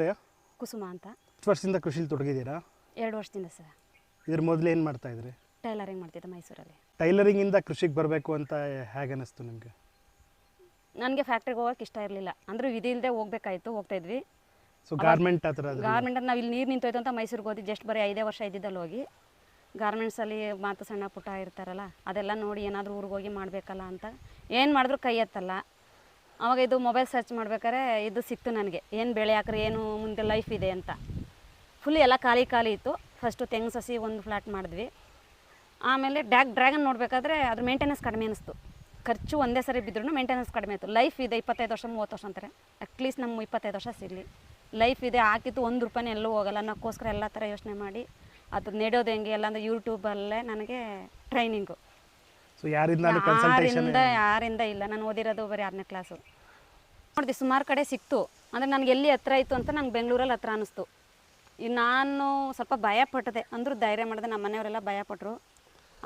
ಪರಿಚಯ ಕುಸುಮ ಅಂತ. ಎಷ್ಟು ವರ್ಷದಿಂದ ಕೃಷಿಲಿ ತೊಡಗಿದ್ದೀರಾ? ಎರಡು ವರ್ಷದಿಂದ ಸರ್. ಇದ್ರ ಮೊದಲು ಏನು ಮಾಡ್ತಾ ಇದ್ರಿ? ಟೈಲರಿಂಗ್ ಮಾಡ್ತಿದ್ದೆ ಮೈಸೂರಲ್ಲಿ. ಟೈಲರಿಂಗಿಂದ ಕೃಷಿಗೆ ಬರಬೇಕು ಅಂತ ಹೇಗೆ ಅನಿಸ್ತು ನಿಮಗೆ? ನನಗೆ ಫ್ಯಾಕ್ಟ್ರಿಗೆ ಹೋಗೋಕೆ ಇಷ್ಟ ಇರಲಿಲ್ಲ. ಅಂದ್ರೆ ವಿಧಿ ಇಲ್ಲದೆ ಹೋಗ್ಬೇಕಾಯ್ತು ಹೋಗ್ತಾ ಇದ್ವಿ. ಸೊ ಗಾರ್ಮೆಂಟ್ ಆ ಥರ ಅದು ಗಾರ್ಮೆಂಟ್ ನಾವು ಇಲ್ಲಿ ನೀರು ನಿಂತೋಯ್ತು ಅಂತ ಮೈಸೂರಿಗೆ ಹೋದ್ವಿ ಜಸ್ಟ್ ಬರೀ ಐದೇ ವರ್ಷ ಇದ್ದಿದ್ದಲ್ಲಿ ಹೋಗಿ. ಗಾರ್ಮೆಂಟ್ಸಲ್ಲಿ ಮಾತು ಸಣ್ಣ ಪುಟ್ಟ ಇರ್ತಾರಲ್ಲ ಅದೆಲ್ಲ ನೋಡಿ ಏನಾದರೂ ಊರಿಗೆ ಹೋಗಿ ಮಾಡಬೇಕಲ್ಲ ಅಂತ. ಏನು ಮಾಡಿದ್ರು ಕೈ ಎತ್ತಲ್ಲ. ಅವಾಗ ಇದು ಮೊಬೈಲ್ ಸರ್ಚ್ ಮಾಡ್ಬೇಕಾದ್ರೆ ಇದು ಸಿಕ್ತು ನನಗೆ. ಏನು ಬೆಳೆ ಹಾಕ್ರೆ ಏನು ಮುಂದೆ ಲೈಫ್ ಇದೆ ಅಂತ. ಫುಲ್ ಎಲ್ಲ ಖಾಲಿ ಖಾಲಿ ಇತ್ತು. ಫಸ್ಟು ತೆಂಗು ಸಸಿ ಒಂದು ಫ್ಲಾಟ್ ಮಾಡಿದ್ವಿ. ಆಮೇಲೆ ಡ್ಯಾಗ್ ಡ್ರ್ಯಾಗನ್ ನೋಡಬೇಕಾದ್ರೆ ಅದ್ರ ಮೇಂಟೆನೆನ್ಸ್ ಕಡಿಮೆ ಅನಿಸ್ತು. ಖರ್ಚು ಒಂದೇ ಸರಿ ಬಿದ್ದರೂ ಮೇಂಟೆನೆನ್ಸ್ ಕಡಿಮೆ ಆಯಿತು. ಲೈಫ್ ಇದೆ ಇಪ್ಪತ್ತೈದು ವರ್ಷ ಮೂವತ್ತು ವರ್ಷ ಅಂತಾರೆ. ಅಟ್ಲೀಸ್ಟ್ ನಮ್ಮ ಇಪ್ಪತ್ತೈದು ವರ್ಷ ಸಿಗಲಿ. ಲೈಫ್ ಇದೆ ಹಾಕಿತ್ತು ಒಂದು ರೂಪಾಯಿ ಎಲ್ಲೂ ಹೋಗಲ್ಲ. ಅನ್ನೋಕ್ಕೋಸ್ಕರ ಎಲ್ಲ ಥರ ಯೋಚನೆ ಮಾಡಿ ಅದು ನೆಡೋದು ಹೆಂಗೆ ಎಲ್ಲ ಅಂದರೆ ಯೂಟ್ಯೂಬಲ್ಲೇ ನನಗೆ ಟ್ರೈನಿಂಗು ಸೊ ಯಾರಿಂದ ಕನ್ಸಲ್ಟೇಷನ್ ಯಾರಿಂದ ಯಾರಿಂದ ಇಲ್ಲ. ನಾನು ಓದಿರೋದು ಬರೀ ಆರನೇ ಕ್ಲಾಸು ನೋಡಿದೆ ಸುಮಾರು ಕಡೆ ಸಿಕ್ತು. ಅಂದರೆ ನನಗೆ ಎಲ್ಲಿ ಹತ್ರ ಇತ್ತು ಅಂತ ನಂಗೆ ಬೆಂಗಳೂರಲ್ಲಿ ಹತ್ರ ಅನ್ನಿಸ್ತು ನಾನು ಸ್ವಲ್ಪ ಭಯ ಪಟ್ಟಿದೆ ಅಂದರೂ ಧೈರ್ಯ ಮಾಡಿದೆ ನಮ್ಮ ಮನೆಯವರೆಲ್ಲ ಭಯ ಪಟ್ಟರು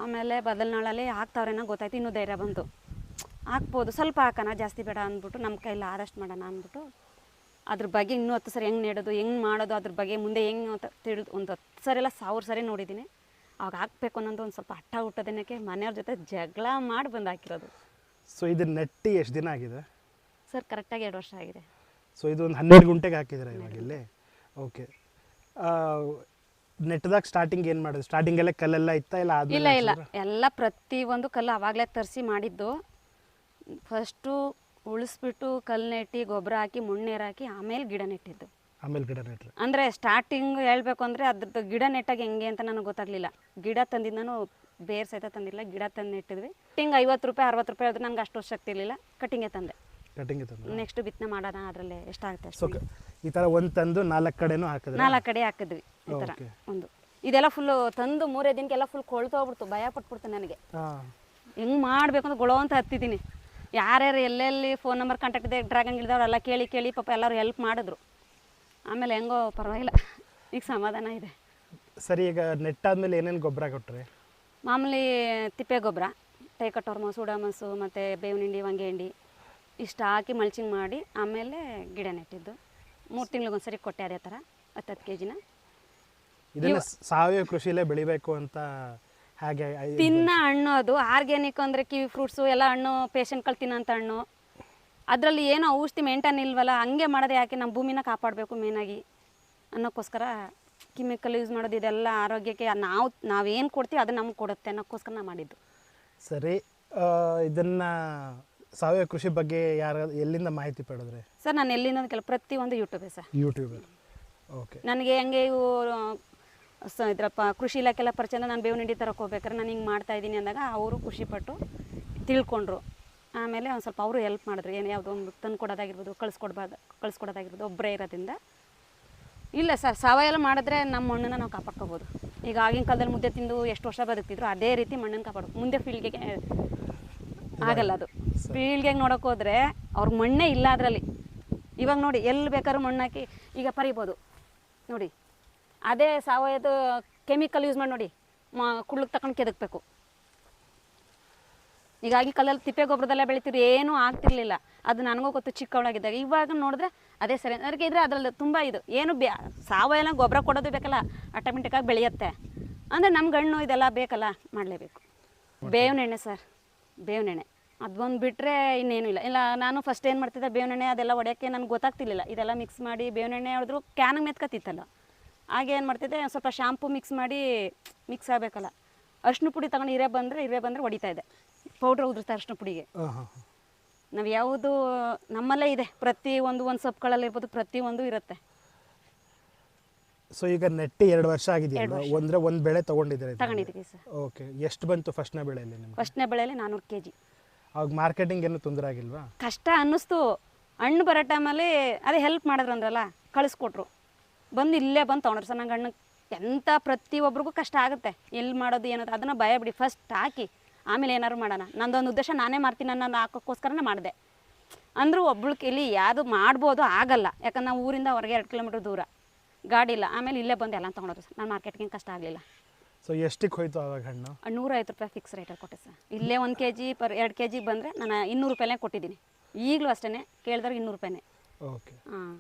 ಆಮೇಲೆ ಬದಲ್ನಾಳಲ್ಲಿ ಹಾಕ್ತಾವ್ರೇನೋ ಗೊತ್ತಾಯ್ತು, ಇನ್ನೂ ಧೈರ್ಯ ಬಂತು. ಹಾಕ್ಬೋದು ಸ್ವಲ್ಪ ಹಾಕೋಣ, ಜಾಸ್ತಿ ಬೇಡ ಅಂದ್ಬಿಟ್ಟು ನಮ್ಮ ಕೈಲಿ ಆದಷ್ಟು ಮಾಡೋಣ ಅಂದ್ಬಿಟ್ಟು, ಅದ್ರ ಬಗ್ಗೆ ಇನ್ನೂ ಹತ್ತು ಸರಿ ಹೆಂಗೆ ನೆಡೋದು, ಹೆಂಗೆ ಮಾಡೋದು, ಅದ್ರ ಬಗ್ಗೆ ಮುಂದೆ ಹೆಂಗೆ ಅಂತ ತಿಳಿದು, ಒಂದು ಹತ್ತು ಸರಿ ಎಲ್ಲ ಸಾವಿರ ಸರಿ ನೋಡಿದ್ದೀನಿ ಅವಾಗ ಹಾಕ್ಬೇಕು ಅನ್ನೋದು ಒಂದು ಸ್ವಲ್ಪ ಹಠ ಹುಟ್ಟೋದಿನಕ್ಕೆ ಮನೆಯವ್ರ ಜೊತೆ ಜಗಳ ಮಾಡಿ ಬಂದು ಹಾಕಿರೋದು. ಸೊ ಇದು ನೆಟ್ಟಿ ಎಷ್ಟು ದಿನ ಆಗಿದೆ? ಸರ್ ಕರೆಕ್ಟಾಗಿ ಎರಡು ವರ್ಷ ಆಗಿದೆ. ಸೊ ಇದು ಒಂದು ಹನ್ನೆರಡು ಗುಂಟೆಗೆ ಹಾಕಿದ್ರೆ ಇವಾಗ ಇಲ್ಲಿ? ಓಕೆ ನೆಟ್ದಾಗ ಸ್ಟಾರ್ಟಿಂಗ್ ಏನು ಮಾಡೋದು ಸ್ಟಾರ್ಟಿಂಗಲ್ಲೇ ಕಲ್ಲೆಲ್ಲ ಇತ್ತಾ ಇಲ್ಲ ಇಲ್ಲ ಆದ್ಮೇಲೆ ಇಲ್ಲ ಎಲ್ಲ ಪ್ರತಿಯೊಂದು ಕಲ್ಲು ಅವಾಗಲೇ ತರಿಸಿ ಮಾಡಿದ್ದು. ಫಸ್ಟು ಉಳಿಸ್ಬಿಟ್ಟು ಕಲ್ಲು ನೆಟ್ಟಿ ಗೊಬ್ಬರ ಹಾಕಿ ಮುಣ್ಣೀರು ಹಾಕಿ ಆಮೇಲೆ ಗಿಡ ನೆಟ್ಟಿದ್ದು. ಆಮೇಲೆ ಗಿಡ ನೆಟ್ಟರು ಅಂದರೆ ಸ್ಟಾರ್ಟಿಂಗ್ ಹೇಳಬೇಕು ಅಂದರೆ ಅದ್ರದ್ದು ಗಿಡ ನೆಟ್ಟಾಗ ಹೆಂಗೆ ಅಂತ ನನಗೆ ಗೊತ್ತಾಗಲಿಲ್ಲ. ಗಿಡ ತಂದಿದ್ದು ನಾನು ಬೇರ್ ಸಹಿತ ತಂದಿಲ್ಲ ಗಿಡ ತಂದು ನೆಟ್ಟಿದ್ವಿ. ಕಟ್ಟಿಂಗ್ ಐವತ್ತು ರೂಪಾಯಿ ಅರವತ್ತು ರೂಪಾಯಿ ಆದ್ರೆ ನನಗೆ ಅಷ್ಟು ಶಕ್ತಿ ಇರಲಿಲ್ಲ ಕಟ್ಟಿಂಗೇ ತಂದೆ. ಕಟಿಂಗ್ ನೆಕ್ಸ್ಟ್ ಬಿತ್ತನೆ ಮಾಡೋಣ ಅದರಲ್ಲೇ ಎಷ್ಟಾಗುತ್ತೆ ಸೊ ಈ ಥರ ಒಂದು ತಂದು ನಾಲ್ಕು ಕಡೆನೂ ಹಾಕಿದ್ರೆ? ನಾಲ್ಕು ಕಡೆ ಹಾಕಿದ್ವಿ ಈ ಥರ ಒಂದು. ಇದೆಲ್ಲ ಫುಲ್ಲು ತಂದು ಮೂರೇ ದಿನಕ್ಕೆಲ್ಲ ಫುಲ್ ಕೊಳ್ತೋಗ್ಬಿಡ್ತು ಭಯ ಪಟ್ಬಿಡ್ತು ನನಗೆ. ಹೆಂಗೆ ಮಾಡಬೇಕು ಅಂತ ಗೊಳೋ ಅಂತ ಹತ್ತಿದ್ದೀನಿ ಯಾರ್ಯಾರು ಎಲ್ಲೆಲ್ಲಿ ಫೋನ್ ನಂಬರ್ ಕಾಂಟ್ಯಾಕ್ಟ್ ಇದೆ ಡ್ರ್ಯಾಗನ್ ಎಲ್ಲ ಕೇಳಿ ಕೇಳಿ ಪಾಪ ಎಲ್ಲರೂ ಹೆಲ್ಪ್ ಮಾಡಿದ್ರು. ಆಮೇಲೆ ಹೆಂಗೋ ಪರವಾಗಿಲ್ಲ ಈಗ ಸಮಾಧಾನ ಇದೆ. ಸರಿ ಈಗ ನೆಟ್ಟಾದ್ಮೇಲೆ ಏನೇನು ಗೊಬ್ಬರ ಕೊಟ್ಟರೆ ಮಾಮೂಲಿ ತಿಪ್ಪೆ ಗೊಬ್ಬರ ಟೈಕಟೋರ್ಮೋ ಉಡಾಮಸು ಮತ್ತು ಬೇವಿನ ಹಿಂಡಿ ವಂಗೆ ಹಿಂಡಿ. ಇಷ್ಟು ಹಾಕಿ ಮಲ್ಚಿಂಗ್ ಮಾಡಿ ಆಮೇಲೆ ಗಿಡ ನೆಟ್ಟಿದ್ದು. ಮೂರು ತಿಂಗಳಿಗೊಂದ್ಸರಿ ಕೊಟ್ಟೆ ಅದೇ ಥರ ಹತ್ತು ಹತ್ತು ಕೆ ಜಿನ ಇದನ್ನ ಸಾವಯವ ಕೃಷಿಲೇ ಬೆಳಿಬೇಕು ಅಂತ ಹಾಗೆ ತಿನ್ನ ಹಣ್ಣು ಅದು. ಆರ್ಗ್ಯಾನಿಕ್ ಅಂದರೆ ಕಿವಿ ಫ್ರೂಟ್ಸು ಎಲ್ಲ ಹಣ್ಣು ಪೇಷಂಟ್ಗಳು ತಿನ್ನೋಂಥ ಹಣ್ಣು. ಅದರಲ್ಲಿ ಏನೋ ಔಷಧಿ ಮೇಂಟೈನ್ ಇಲ್ವಲ್ಲ ಹಂಗೆ ಮಾಡೋದು ಯಾಕೆ ನಮ್ಮ ಭೂಮಿನ ಕಾಪಾಡಬೇಕು ಮೇನಾಗಿ ಅನ್ನೋಕ್ಕೋಸ್ಕರ ಕೆಮಿಕಲ್ ಯೂಸ್ ಮಾಡೋದು ಇದೆಲ್ಲ ಆರೋಗ್ಯಕ್ಕೆ ನಾವು ನಾವೇನು ಕೊಡ್ತೀವಿ ಅದು ನಮ್ಗೆ ಕೊಡುತ್ತೆ ಅನ್ನೋಕ್ಕೋಸ್ಕರ ನಾವು ಮಾಡಿದ್ದು. ಸರಿ ಇದನ್ನ ಸಾವಯವ ಕೃಷಿ ಬಗ್ಗೆ ಯಾರು ಎಲ್ಲಿಂದ ಮಾಹಿತಿ ಪಡೆದ್ರೆ? ಸರ್ ನಾನು ಎಲ್ಲಿಂದ ಕೆಲ ಪ್ರತಿಯೊಂದು ಯೂಟ್ಯೂಬೇ ಸರ್. ಯೂಟ್ಯೂಬ್ ಓಕೆ ನನಗೆ ಹೆಂಗೆ ಇವು ಸ ಇದ್ರಪ್ಪ ಕೃಷಿ ಇಲಾಖೆಲ್ಲ ಪರಿಚಯ ನಾನು ಬೇವು ನಿಂಡಿ ತರಕ್ಕೆ ಹೋಗ್ಬೇಕಾದ್ರೆ ನಾನು ಹಿಂಗೆ ಮಾಡ್ತಾ ಇದ್ದೀನಿ ಅಂದಾಗ ಅವರು ಖುಷಿಪಟ್ಟು ತಿಳ್ಕೊಂಡ್ರು. ಆಮೇಲೆ ಒಂದು ಸ್ವಲ್ಪ ಅವರು ಹೆಲ್ಪ್ ಮಾಡಿದ್ರು. ಏನು ಯಾವುದೋ ಒಂದು ತಂದು ಕೊಡೋದಾಗಿರ್ಬೋದು ಕಳಿಸ್ಕೊಡ್ಬಾರ್ದು ಕಳಿಸ್ಕೊಡೋದಾಗಿರ್ಬೋದು ಒಬ್ಬರೇ ಇರೋದ್ರಿಂದ. ಇಲ್ಲ ಸರ್ ಸಾವಯವ ಮಾಡಿದ್ರೆ ನಮ್ಮ ಮಣ್ಣನ್ನು ನಾವು ಕಾಪಾಡ್ಕೋಬೋದು. ಈಗ ಆಗಿನ ಕಾಲದಲ್ಲಿ ಮುದ್ದೆ ತಿಂದು ಎಷ್ಟು ವರ್ಷ ಬದುಕ್ತಿದ್ರು ಅದೇ ರೀತಿ ಮಣ್ಣನ್ನು ಕಾಪಾಡ್ಬೇಕು ಮುಂದೆ ಫೀಲ್ಡ್ಗೆ ಆಗಲ್ಲ ಅದು. ಪೀಳಿಗೆಗೆ ನೋಡೋಕೆ ಹೋದ್ರೆ ಅವ್ರ ಮಣ್ಣೇ ಇಲ್ಲ ಅದರಲ್ಲಿ. ಇವಾಗ ನೋಡಿ ಎಲ್ಲಿ ಬೇಕಾದ್ರೂ ಮಣ್ಣು ಹಾಕಿ ಈಗ ಪರಿಬೋದು. ನೋಡಿ ಅದೇ ಸಾವಯವ ಕೆಮಿಕಲ್ ಯೂಸ್ ಮಾಡಿ ನೋಡಿ ಮ ಕುಳ್ಳಕ್ಕೆ ತಗೊಂಡು ಕೆದಕ್ಬೇಕು. ಹೀಗಾಗಿ ಕಲ್ಲಲ್ಲಿ ತಿಪ್ಪೆ ಗೊಬ್ಬರದಲ್ಲೇ ಬೆಳಿತಿದ್ರು ಏನೂ ಆಗ್ತಿರ್ಲಿಲ್ಲ. ಅದು ನನಗೂ ಗೊತ್ತು ಚಿಕ್ಕವಳಾಗಿದ್ದಾಗ. ಇವಾಗ ನೋಡಿದ್ರೆ ಅದೇ ಸರಿ. ಅದಕ್ಕೆ ಇದ್ರೆ ಅದರಲ್ಲಿ ತುಂಬ ಇದು ಏನು ಬೇ ಸಾವಯವ ಗೊಬ್ಬರ ಕೊಡೋದು ಬೇಕಲ್ಲ ಆಟೋಮೆಟಿಕ್ಕಾಗಿ ಬೆಳೆಯುತ್ತೆ. ಅಂದರೆ ನಮ್ಮ ಗಣ್ಣು ಇದೆಲ್ಲ ಬೇಕಲ್ಲ ಮಾಡಲೇಬೇಕು. ಬೇವಿನ ಎಣ್ಣೆ ಸರ್. ಬೇವಿನ ಎಣ್ಣೆ ಅದು ಒಂದು ಬಿಟ್ಟರೆ ಇನ್ನೇನು ಇಲ್ಲ. ಇಲ್ಲ ನಾನು ಫಸ್ಟ್ ಏನು ಮಾಡ್ತಿದ್ದೆ ಬೇವಿನ ಎಣ್ಣೆ ಅದೆಲ್ಲ ಒಡೆಯೋಕ್ಕೆ ನನಗೆ ಗೊತ್ತಾಗ್ತಿರ್ಲಿಲ್ಲ. ಇದೆಲ್ಲ ಮಿಕ್ಸ್ ಮಾಡಿ ಬೇವಿನ ಎಣ್ಣೆ ಹೊಡೆದ್ರು ಕ್ಯಾನಿಗೆ ಮೆತ್ಕತ್ತಿತ್ತಲ್ಲ ಹಾಗೆ ಏನು ಮಾಡ್ತಿದ್ದೆ ಒಂದು ಸ್ವಲ್ಪ ಶಾಂಪು ಮಿಕ್ಸ್ ಮಾಡಿ ಮಿಕ್ಸ್ ಆಗಬೇಕಲ್ಲ. ಅರ್ಶಿನ ಪುಡಿ ತಗೊಂಡು ಹಿರೇ ಬಂದರೆ ಹಿರೇ ಬಂದರೆ ಹೊಡಿತಾ ಇದೆ ಪೌಡ್ರ್ ಉದುರ್ತಾ ಅರ್ಶಿನ ಪುಡಿಗೆ. ನಾವು ಯಾವುದು ನಮ್ಮಲ್ಲೇ ಇದೆ. ಪ್ರತಿ ಒಂದು ಒಂದು ಸೊಪ್ಪುಗಳಲ್ಲಿ ಇರ್ಬೋದು ಪ್ರತಿ ಒಂದು ಇರುತ್ತೆ. ಸೊ ಈಗ ನೆಟ್ಟಿ ಎರಡು ವರ್ಷ ಆಗಿದೆ ಒಂದ್ರೆ ಒಂದು ಬೆಳೆ ತಗೊಂಡಿದ್ರೆ ತಗೊಂಡಿದ್ದೀವಿ ಸರ್. ಓಕೆ ಎಷ್ಟು ಬಂತು ಫಸ್ಟ್ನೇ ಬೆಳೆಯಲ್ಲಿ ನಿಮ್ಗೆ? ಫಸ್ಟ್ನೇ ಬೆಳೆಯಲ್ಲಿ ನಾನ್ನೂರು ಕೆ ಜಿ ಅವಾಗ ಮಾರ್ಕೆಟಿಂಗ್ ಏನು ತೊಂದರೆ ಆಗಿಲ್ವಾ? ಕಷ್ಟ ಅನ್ನಿಸ್ತು. ಹಣ್ಣು ಬರೋ ಟೈಮಲ್ಲಿ ಅದೇ ಹೆಲ್ಪ್ ಮಾಡಿದ್ರು ಅಂದ್ರಲ್ಲ, ಕಳಿಸ್ಕೊಟ್ರು. ಬಂದು ಇಲ್ಲೇ ಬಂದು ತೊಗೊಂಡ್ರು ಸರ್ ನಂಗೆ ಹಣ್ಣು. ಎಂಥ ಪ್ರತಿಯೊಬ್ಬರಿಗೂ ಕಷ್ಟ ಆಗುತ್ತೆ. ಎಲ್ಲಿ ಮಾಡೋದು ಏನೋ ಅದನ್ನು ಭಯ ಬಿಡಿ. ಫಸ್ಟ್ ಹಾಕಿ, ಆಮೇಲೆ ಏನಾದ್ರು ಮಾಡೋಣ. ನಂದೊಂದು ಉದ್ದೇಶ, ನಾನೇ ಮಾಡ್ತೀನಿ ಅನ್ನೋ ಹಾಕೋಕ್ಕೋಸ್ಕರನೇ ಮಾಡಿದೆ. ಅಂದರೂ ಒಬ್ಳು ಇಲ್ಲಿ ಯಾವುದು ಮಾಡ್ಬೋದು ಆಗಲ್ಲ. ಯಾಕಂದ್ರೆ ನಾವು ಊರಿಂದ ಹೊರಗೆ ಎರಡು ಕಿಲೋಮೀಟ್ರ್ ದೂರ. ಗಾಡಿ ಇಲ್ಲ. ಆಮೇಲೆ ಇಲ್ಲೇ ಬಂದು ಎಲ್ಲ ತೊಗೊಂಡ್ರು ಸರ್. ನಾನು ಮಾರ್ಕೆಟ್ಗೆ ಕಷ್ಟ ಆಗಲಿಲ್ಲ. ಸೊ ಎಷ್ಟಕ್ಕೆ ಹೋಯ್ತು ಆವಾಗ ಹಣ್ಣು? ನೂರೈವತ್ತು ರೂಪಾಯಿ ಫಿಕ್ಸ್ ರೇಟಲ್ಲಿ ಕೊಟ್ಟೆ ಸರ್. ಇಲ್ಲೇ ಒಂದು ಕೆ ಜಿ ಪರ್ ಎರಡು ಕೆ ಜಿಗೆ ಬಂದರೆ ನಾನು ಇನ್ನೂರು ರೂಪಾಯಿನೇ ಕೊಟ್ಟಿದ್ದೀನಿ. ಈಗಲೂ ಅಷ್ಟೇ ಕೇಳಿದ್ರೆ ಇನ್ನೂರು ರೂಪಾಯಿನೇ. ಓಕೆ ಹಾಂ.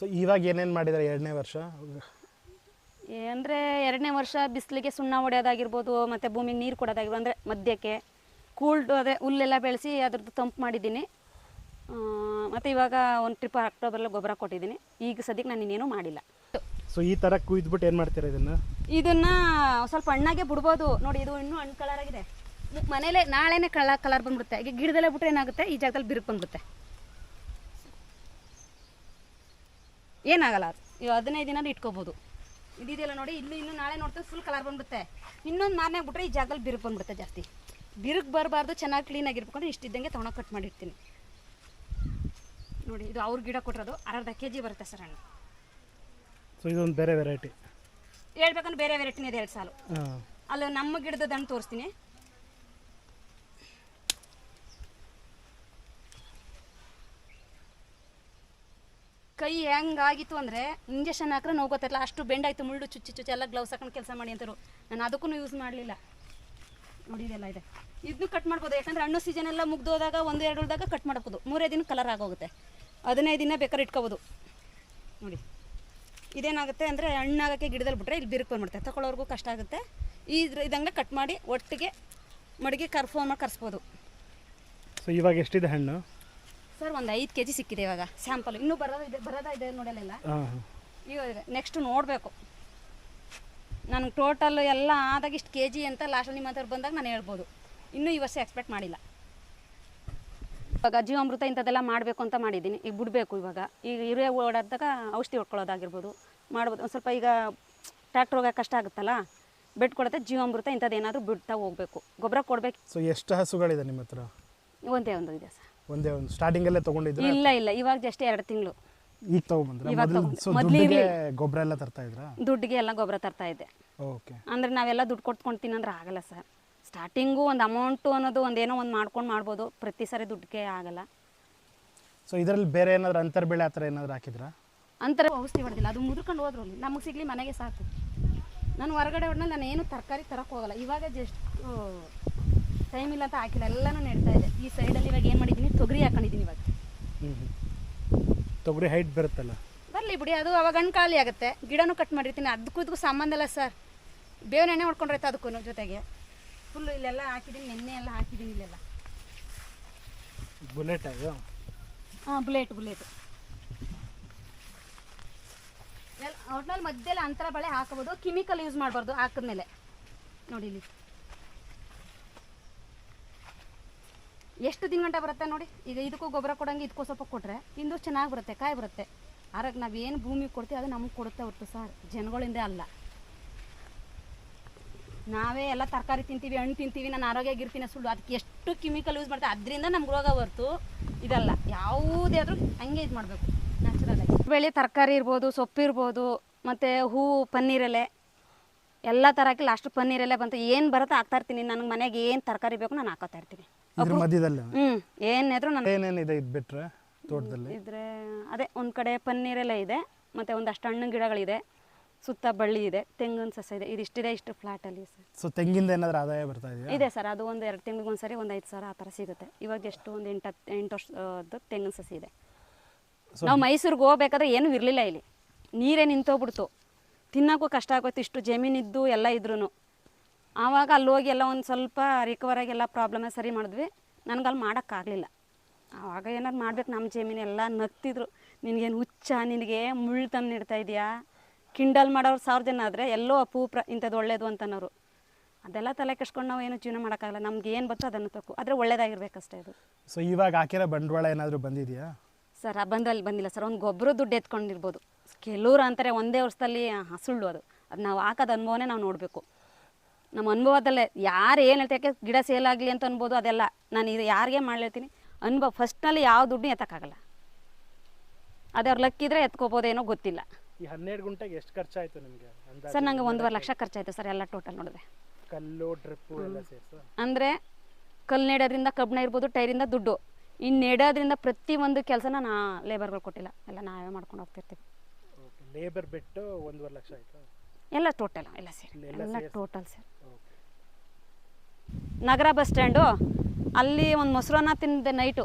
ಸೊ ಇವಾಗ ಏನೇನು ಮಾಡಿದ್ದಾರೆ ಎರಡನೇ ವರ್ಷ? ಅಂದರೆ ಎರಡನೇ ವರ್ಷ ಬಿಸಿಲಿಗೆ ಸುಣ್ಣ ಹೊಡೆಯೋದಾಗಿರ್ಬೋದು ಮತ್ತು ಭೂಮಿಗೆ ನೀರು ಕೊಡೋದಾಗಿರ್ಬೋದು ಅಂದರೆ ಮಧ್ಯಕ್ಕೆ ಕೂಲ್ಡ್ ಅದೇ ಹುಲ್ಲೆಲ್ಲ ಬೆಳೆಸಿ ಅದ್ರದ್ದು ತಂಪು ಮಾಡಿದ್ದೀನಿ. ಮತ್ತು ಇವಾಗ ಒಂದು ಟ್ರಿಪ್ ಅಕ್ಟೋಬರಲ್ಲಿ ಗೊಬ್ಬರ ಕೊಟ್ಟಿದ್ದೀನಿ. ಈಗ ಸದ್ಯಕ್ಕೆ ನಾನು ಇನ್ನೇನು ಮಾಡಿಲ್ಲ. ಸೊ ಈ ತರ ಕುಯ್ದ್ಬಿಟ್ಟು ಏನು ಮಾಡ್ತೀರಾ ಇದನ್ನ? ಇದನ್ನ ಸ್ವಲ್ಪ ಹಣ್ಣಾಗೆ ಬಿಡ್ಬೋದು. ನೋಡಿ, ಇದು ಇನ್ನೂ ಹಣ್ಣು ಕಲರ್ ಆಗಿದೆ. ಮನೇಲೆ ನಾಳೆನೆ ಕಳ ಕಲರ್ ಬಂದ್ಬಿಡುತ್ತೆ. ಈಗ ಗಿಡದಲ್ಲೇ ಬಿಟ್ರೆ ಏನಾಗುತ್ತೆ? ಈ ಜಾಗದಲ್ಲಿ ಬಿರುಕು ಬಂದ್ಬಿಡುತ್ತೆ. ಏನಾಗಲ್ಲ ಅದು. ಹದಿನೈದು ದಿನ ಇಟ್ಕೋಬೋದು. ಇದಿದೆಯಲ್ಲ ನೋಡಿ, ಇಲ್ಲಿ ಇನ್ನು ನಾಳೆ ನೋಡ್ತಾ ಫುಲ್ ಕಲರ್ ಬಂದ್ಬಿಡುತ್ತೆ. ಇನ್ನೊಂದು ಮಾರನೇ ಬಿಟ್ರೆ ಈ ಜಾಗದಲ್ಲಿ ಬಿರುಕು ಬಂದ್ಬಿಡುತ್ತೆ ಜಾಸ್ತಿ. ಬಿರುಕು ಬರಬಾರ್ದು, ಚೆನ್ನಾಗಿ ಕ್ಲೀನಾಗಿರ್ಬೇಕು ಅಂದ್ರೆ ಇಷ್ಟಿದ್ದಂಗೆ ತೊಗೊಂಡು ಕಟ್ ಮಾಡಿರ್ತೀನಿ. ನೋಡಿ, ಇದು ಅವ್ರ ಗಿಡ ಕೊಟ್ಟಿರೋದು. ಅರ್ಧ ಕೆ ಜಿ ಬರುತ್ತೆ ಸರ್ ಹಣ್ಣು. ಸೊ ಇದೊಂದು ಬೇರೆ ವೆರೈಟಿ ಹೇಳ್ಬೇಕಂದ್ರೆ ಬೇರೆ ವೆರೈಟಿನೇ ಇದೆ ಎರಡು ಸಾಲು. ಅಲ್ಲ ಅಲ್ಲಿ ನಮ್ಮ ಗಿಡದ ದಣ್ಣ ತೋರಿಸ್ತೀನಿ. ಕೈ ಹೆಂಗಾಗಿತ್ತು ಅಂದರೆ ಇಂಜೆಕ್ಷನ್ ಹಾಕ್ರೆ ನೋವು ಗೊತ್ತಲ್ಲ. ಅಷ್ಟು ಬೆಂಡಾಯ್ತು ಮುಳ್ಳು ಚುಚ್ಚಿ ಚುಚ್ಚಿ ಎಲ್ಲ ಗ್ಲೌಸ್ ಹಾಕೊಂಡು ಕೆಲಸ ಮಾಡಿ ಅಂತರು. ನಾನು ಅದಕ್ಕೂ ಯೂಸ್ ಮಾಡಲಿಲ್ಲ. ನೋಡಿ ಇದೆಲ್ಲ ಇದೆ. ಇದನ್ನು ಕಟ್ ಮಾಡ್ಬೋದು. ಯಾಕಂದರೆ ಹಣ್ಣು ಸೀಸನ್ ಎಲ್ಲ ಮುಗ್ದೋದಾಗ ಒಂದು ಎರಡು ಉಳಿದಾಗ ಕಟ್ ಮಾಡ್ಬೋದು. ಮೂರೇ ದಿನ ಕಲರ್ ಆಗೋಗುತ್ತೆ. ಹದಿನೈದು ದಿನ ಬೇಕಾದ್ರೆ ಇಟ್ಕೋಬೋದು. ನೋಡಿ. ಇದೇನಾಗುತ್ತೆ ಅಂದರೆ ಹಣ್ಣಾಗೋಕ್ಕೆ ಗಿಡದಲ್ಲಿ ಬಿಟ್ಟರೆ ಇಲ್ಲಿ ಬಿರುಕು ಬಂದ್ಬಿಡುತ್ತೆ. ತಗೊಳ್ಳೋರ್ಗೂ ಕಷ್ಟ ಆಗುತ್ತೆ. ಈ ಇದಂಗೆ ಕಟ್ ಮಾಡಿ ಒಟ್ಟಿಗೆ ಮಡಿಗೆ ಕರ್ಫೋನ್ ಮಾಡಿ ಕರ್ಸ್ಬೋದು. ಸೊ ಇವಾಗ ಎಷ್ಟಿದೆ ಹಣ್ಣು? ಸರ್ ಒಂದು ಐದು ಕೆ ಜಿ ಸಿಕ್ಕಿದೆ ಇವಾಗ. ಸ್ಯಾಂಪಲ್ ಇನ್ನೂ ಬರೋದ ಇದೆ ಬರೋದ ಇದೆ ನೋಡಲಿಲ್ಲ ಇವಾಗ ನೆಕ್ಸ್ಟ್ ನೋಡಬೇಕು. ನನಗೆ ಟೋಟಲ್ ಎಲ್ಲ ಆದಾಗ ಇಷ್ಟು ಕೆ ಜಿ ಅಂತ ಲಾಸ್ಟಲ್ಲಿ ನಿಮ್ಮ ಹತ್ರ ಬಂದಾಗ ನಾನು ಹೇಳ್ಬೋದು. ಇನ್ನೂ ಈ ವರ್ಷ ಎಕ್ಸ್ಪೆಕ್ಟ್ ಮಾಡಿಲ್ಲ. ಇವಾಗ ಜೀವಾಮೃತ ಇಂಥದ್ದೆಲ್ಲ ಮಾಡಬೇಕು ಅಂತ ಮಾಡಿದ್ದೀನಿ. ಈಗ ಬಿಡಬೇಕು ಇವಾಗ. ಈಗ ಇರುವೆ ಓಡಾಡಿದಾಗ ಔಷಧಿ ಹೊಡ್ಕೊಳ್ಳೋದಾಗಿರ್ಬೋದು ಮಾಡ್ಬೋದು. ಒಂದು ಸ್ವಲ್ಪ ಈಗ ಟ್ರ್ಯಾಕ್ಟರ್ ಹೋಗೋಕೆ ಕಷ್ಟ ಆಗುತ್ತಲ್ಲ ಬೆಡ್ ಕೊಡುತ್ತೆ ಜೀವಾಮೃತ ಇಂಥದ್ದು ಏನಾದರೂ ಬಿಡ್ತಾ ಹೋಗಬೇಕು. ಗೊಬ್ಬರ ಕೊಡ್ಬೇಕು. ಸೊ ಎಷ್ಟು ಹಸುಗಳಿದೆ ನಿಮ್ಮ ಹತ್ರ? ಒಂದೇ ಒಂದು ಇದೆ ಸರ್. ಒಂದೇ ಒಂದು. ಸ್ಟಾರ್ಟಿಂಗಲ್ಲೇ ತೊಗೊಂಡಿದ್ರೆ ಇಲ್ಲ ಇಲ್ಲ. ಇವಾಗ ಜಸ್ಟ್ ಎರಡು ತಿಂಗಳು. ಈಗ ತಗೊಂಡ್ರೆ ಗೊಬ್ಬರ ಎಲ್ಲ ತರ್ತಾ ಇದ್ರಾ? ದುಡ್ಡಿಗೆ ಎಲ್ಲ ಗೊಬ್ಬರ ತರ್ತಾ ಇದ್ದೆ. ಓಕೆ ಅಂದರೆ ನಾವೆಲ್ಲ ದುಡ್ಡು ಕೊಟ್ಕೊಂಡು ಅಂದ್ರೆ ಆಗಲ್ಲ ಸರ್. ಸ್ಟಾರ್ಟಿಂಗು ಒಂದು ಅಮೌಂಟು ಅನ್ನೋದು ಒಂದು ಏನೋ ಒಂದು ಮಾಡ್ಕೊಂಡು ಮಾಡ್ಬೋದು. ಪ್ರತಿ ಸಾರಿ ದುಡ್ಡಿಗೆ ಆಗಲ್ಲ. ಸೊ ಇದರಲ್ಲಿ ಬೇರೆ ಏನಾದ್ರು ಅಂತರ್ ಬೆಳೆ ಆ ಥರ ಏನಾದ್ರು ಹಾಕಿದ್ರಾ? ಅಂತರ ಔಷಧಿ ಹೊಡೆದಿಲ್ಲ. ಅದು ಮುದ್ಕೊಂಡು ಹೋದ್ರು ಅಲ್ಲಿ. ನಮಗೆ ಸಿಗಲಿ ಮನೆಗೆ ಸಾಕು. ನಾನು ಹೊರಗಡೆ ಹೊಡೆದ ನಾನು ಏನು ತರಕಾರಿ ತರಕ್ಕೆ ಹೋಗಲ್ಲ. ಇವಾಗ ಜಸ್ಟ್ ಟೈಮ್ ಇಲ್ಲ ಅಂತ ಹಾಕಿಲ್ಲ. ಎಲ್ಲನೂ ನೆಡ್ತಾ ಇದೆ. ಈ ಸೈಡಲ್ಲಿ ಇವಾಗ ಏನು ಮಾಡಿದ್ದೀನಿ? ತೊಗರಿ ಹಾಕೊಂಡಿದ್ದೀನಿ ಇವಾಗ. ತೊಗರಿ ಹೈಟ್ ಬರುತ್ತಲ್ಲ? ಬರಲಿ ಬಿಡಿ. ಅದು ಅವಾಗ ಹಣ್ಣು ಖಾಲಿ ಆಗುತ್ತೆ. ಗಿಡನೂ ಕಟ್ ಮಾಡಿರ್ತೀನಿ. ಅದಕ್ಕೂ ಇದಕ್ಕೂ ಸಂಬಂಧ ಇಲ್ಲ ಸರ್ ಬೇವಿನ ಎಣ್ಣೆ ಹೊಡ್ಕೊಂಡ್ರೈತೆ ಅದಕ್ಕೂ ಜೊತೆಗೆ? ಫುಲ್ಲು ಇಲ್ಲೆಲ್ಲ ಹಾಕಿದ್ದೀನಿ ನೆನ್ನೆ ಎಲ್ಲ ಹಾಕಿದ್ದೀನಿ ಇಲ್ಲೆಲ್ಲ. ಬುಲೆಟ್ ಅದು? ಹಾಂ ಬುಲೆಟ್ ಬುಲೆಟ್ ಎಲ್ಲ ಒಟ್ನಲ್ಲಿ ಮಧ್ಯದಲ್ಲಿ ಅಂತರ ಬಳೆ ಹಾಕಬಹುದು ಕೆಮಿಕಲ್ ಯೂಸ್ ಮಾಡಬಾರ್ದು ಹಾಕಿದ್ಮೇಲೆ. ನೋಡಿ ಇಲ್ಲಿ. ಎಷ್ಟು ದಿನ ಗಂಟೆ ಬರುತ್ತೆ ನೋಡಿ? ಈಗ ಇದಕ್ಕೂ ಗೊಬ್ಬರ ಕೊಡಂಗೆ ಇದಕ್ಕೂ ಸ್ವಲ್ಪ ಕೊಟ್ಟರೆ ಇಂದು ಚೆನ್ನಾಗಿ ಬರುತ್ತೆ ಕಾಯಿ ಬರುತ್ತೆ. ಆರೋಗ್ಯ ನಾವು ಏನು ಭೂಮಿಗೆ ಕೊಡ್ತೀವಿ ಅದು ನಮಗೆ ಕೊಡುತ್ತೆ ಹೊರತು ಸರ್. ಜನಗಳಿಂದ ಅಲ್ಲ. ನಾವೇ ಎಲ್ಲ ತರಕಾರಿ ತಿಂತೀವಿ ಹಣ್ಣು ತಿಂತೀವಿ ನಾನು ಆರೋಗ್ಯವಾಗಿರ್ತೀನಿ ಸುಳ್ಳು. ಅದಕ್ಕೆ ಎಷ್ಟು ಕೆಮಿಕಲ್ ಯೂಸ್ ಮಾಡ್ತಾರೆ ಅದರಿಂದ ನಮ್ಗೆ ರೋಗ ಹೊರ್ತು ಇದಲ್ಲ. ಯಾವುದೇ ಆದರೂ ಹಂಗೆ ಇದು ಮಾಡಬೇಕು ನ್ಯಾಚುರಲ್ ಆಗಿ. ಬೆಳೆ ತರಕಾರಿ ಇರ್ಬೋದು ಸೊಪ್ಪು ಇರ್ಬೋದು ಮತ್ತು ಹೂವು ಪನ್ನೀರೆಲೆ ಎಲ್ಲ ಥರ ಹಾಕಿ ಲಾಸ್ಟ್ ಪನ್ನೀರಲ್ಲೇ ಬಂತು. ಏನು ಬರುತ್ತೋ ಹಾಕ್ತಾ ಇರ್ತೀನಿ. ನನಗೆ ಮನೆಗೆ ಏನು ತರಕಾರಿ ಬೇಕು ನಾನು ಹಾಕೋತಾ ಇರ್ತೀನಿ. ಇದ್ರ ಮಧ್ಯದಲ್ಲಿ ಹ್ಞೂ ಏನಾದರೂ ನಾನು ಏನೇನಿದೆ ಇದು ಬಿಟ್ರೆ ತೋಟದಲ್ಲಿ? ಇದ್ರೆ ಅದೇ ಒಂದು ಕಡೆ ಪನ್ನೀರೆಲೆ ಇದೆ ಮತ್ತು ಒಂದಷ್ಟು ಹಣ್ಣು ಗಿಡಗಳಿದೆ. ಸುತ್ತ ಬಳ್ಳಿ ಇದೆ ತೆಂಗಿನ ಸಸ್ಯ ಇದೆ. ಇದಿಷ್ಟಿದೆ ಇಷ್ಟು ಫ್ಲಾಟಲ್ಲಿ ಸರ್. ಸೊ ತೆಂಗಿಂದ ಏನಾದ್ರು ಆದಾಯ ಬರ್ತಾ ಇದೆಯಾ? ಇದೆ ಸರ್. ಅದು ಒಂದು ಎರಡು ತಿಂಗಳಿಗೆ ಒಂದ್ಸರಿ ಒಂದು ಐದು ಸಾವಿರ ಆ ಥರ ಸಿಗುತ್ತೆ. ಇವಾಗ ಎಷ್ಟು ಒಂದು ಎಂಟು ಹತ್ತು ಎಂಟು ವರ್ಷದ ತೆಂಗಿನ ಸಸಿ ಇದೆ. So- ನಾವು ಮೈಸೂರಿಗೆ ಹೋಗ್ಬೇಕಾದ್ರೆ ಏನೂ ಇರಲಿಲ್ಲ ಇಲ್ಲಿ. ನೀರೇ ನಿಂತೋಗ್ಬಿಡ್ತು. ತಿನ್ನೋಕ್ಕೂ ಕಷ್ಟ ಆಗೋಯ್ತು ಇಷ್ಟು ಜಮೀನಿದ್ದು ಎಲ್ಲ ಇದ್ರೂ ಆವಾಗ ಅಲ್ಲಿ ಹೋಗಿ ಎಲ್ಲ ಒಂದು ಸ್ವಲ್ಪ ರಿಕವರ್ ಆಗಿ ಎಲ್ಲ ಪ್ರಾಬ್ಲಮ್ ಸರಿ ಮಾಡಿದ್ವಿ. ನನಗೆ ಅಲ್ಲಿ ಮಾಡೋಕ್ಕಾಗಲಿಲ್ಲ. ಆವಾಗ ಏನಾದ್ರು ಮಾಡ್ಬೇಕು ನಮ್ಮ ಜಮೀನು ಎಲ್ಲ ನಗ್ತಿದ್ರು ನಿನಗೇನು ಹುಚ್ಚ ನಿನಗೆ ಮುಳ್ಳು ತಂದು ನೀಡ್ತಾ ಇದೆಯಾ? ಕಿಂಡಲ್ ಮಾಡೋರು ಸಾವಿರ ಜನ ಆದರೆ ಎಲ್ಲೋ ಅಪ್ಪು ಪ್ರ ಇಂಥದ್ದು ಒಳ್ಳೇದು ಅಂತನವರು ಅದೆಲ್ಲ ತಲೆ ಕೆಡ್ಸ್ಕೊಂಡು ನಾವು ಏನು ಜೀವನ ಮಾಡೋಕ್ಕಾಗಲ್ಲ. ನಮ್ಗೆ ಏನು ಬರ್ತೋ ಅದನ್ನು ತಕ್ಕು. ಆದರೆ ಒಳ್ಳೇದಾಗಿರ್ಬೇಕಷ್ಟೇ ಅದು. ಸೊ ಇವಾಗ ಹಾಕಿರೋ ಬಂಡವಾಳ ಏನಾದರೂ ಬಂದಿದೆಯಾ? ಸರ್ ಆ ಬಂದಲ್ಲಿ ಬಂದಿಲ್ಲ ಸರ್. ಒಂದು ಗೊಬ್ಬರ ದುಡ್ಡು ಎತ್ಕೊಂಡಿರ್ಬೋದು. ಕೆಲವ್ರು ಅಂತಾರೆ ಒಂದೇ ವರ್ಷದಲ್ಲಿ ಸುಳ್ಳು ಅದು. ಅದು ನಾವು ಹಾಕೋದು ಅನುಭವನೇ ನಾವು ನೋಡಬೇಕು. ನಮ್ಮ ಅನುಭವದಲ್ಲೇ ಯಾರು ಏನು ಹೇಳ್ತಾರೆ ಯಾಕೆ ಗಿಡ ಸೇಲ್ ಆಗಲಿ ಅಂತ ಅನ್ಬೋದು ಅದೆಲ್ಲ. ನಾನು ಇದು ಯಾರಿಗೆ ಮಾಡ್ಲಿರ್ತೀನಿ ಅನುಭವ ಫಸ್ಟ್ನಲ್ಲಿ ಯಾವ ದುಡ್ಡು ಎತ್ತಕ್ಕಾಗಲ್ಲ. ಅದೇ ಅವ್ರು ಲಕ್ಕಿದ್ರೆ ಎತ್ಕೋಬೋದೇನೋ ಗೊತ್ತಿಲ್ಲ. ಈ ಹನ್ನೆರಡು ಗುಂಟೆಗೆ ಎಷ್ಟು ಖರ್ಚಾಯ್ತು ನಿಮಗೆ ಸರ್ ನಂಗೆ ಒಂದೂವರೆ ಲಕ್ಷ ಖರ್ಚಾಯ್ತು ಸರ್ ಎಲ್ಲ ಟೋಟಲ್ ನೋಡಿದ್ರೆ. ಕಲ್ಲು ಡ್ರಿಪ್ಪು ಎಲ್ಲ ಸೇರಿಸು? ಅಂದರೆ ಕಲ್ಲು ನೆಡೋದ್ರಿಂದ ಕಬ್ಬಣ ಇರ್ಬೋದು ಟೈರಿಂದ ದುಡ್ಡು. ಇನ್ನು ನೆಡೋದ್ರಿಂದ ಪ್ರತಿಯೊಂದು ಕೆಲಸನ ನಾ ಲೇಬರ್ಗಳು ಕೊಟ್ಟಿಲ್ಲ. ಎಲ್ಲ ನಾವೇ ಮಾಡ್ಕೊಂಡು ಹೋಗ್ತಿರ್ತೀವಿ. ಲೇಬರ್ ಬಿಟ್ಟು ಒಂದೂವರೆ ಲಕ್ಷ ಆಯಿತು? ಎಲ್ಲ ಟೋಟಲ್ ಎಲ್ಲ ಸೇರಿ. ಎಲ್ಲ ಟೋಟಲ್ ಸರ್. ನಗರ ಬಸ್ ಸ್ಟ್ಯಾಂಡು ಅಲ್ಲಿ ಒಂದು ಮೊಸರನ್ನ ತಿಂದೆ ನೈಟು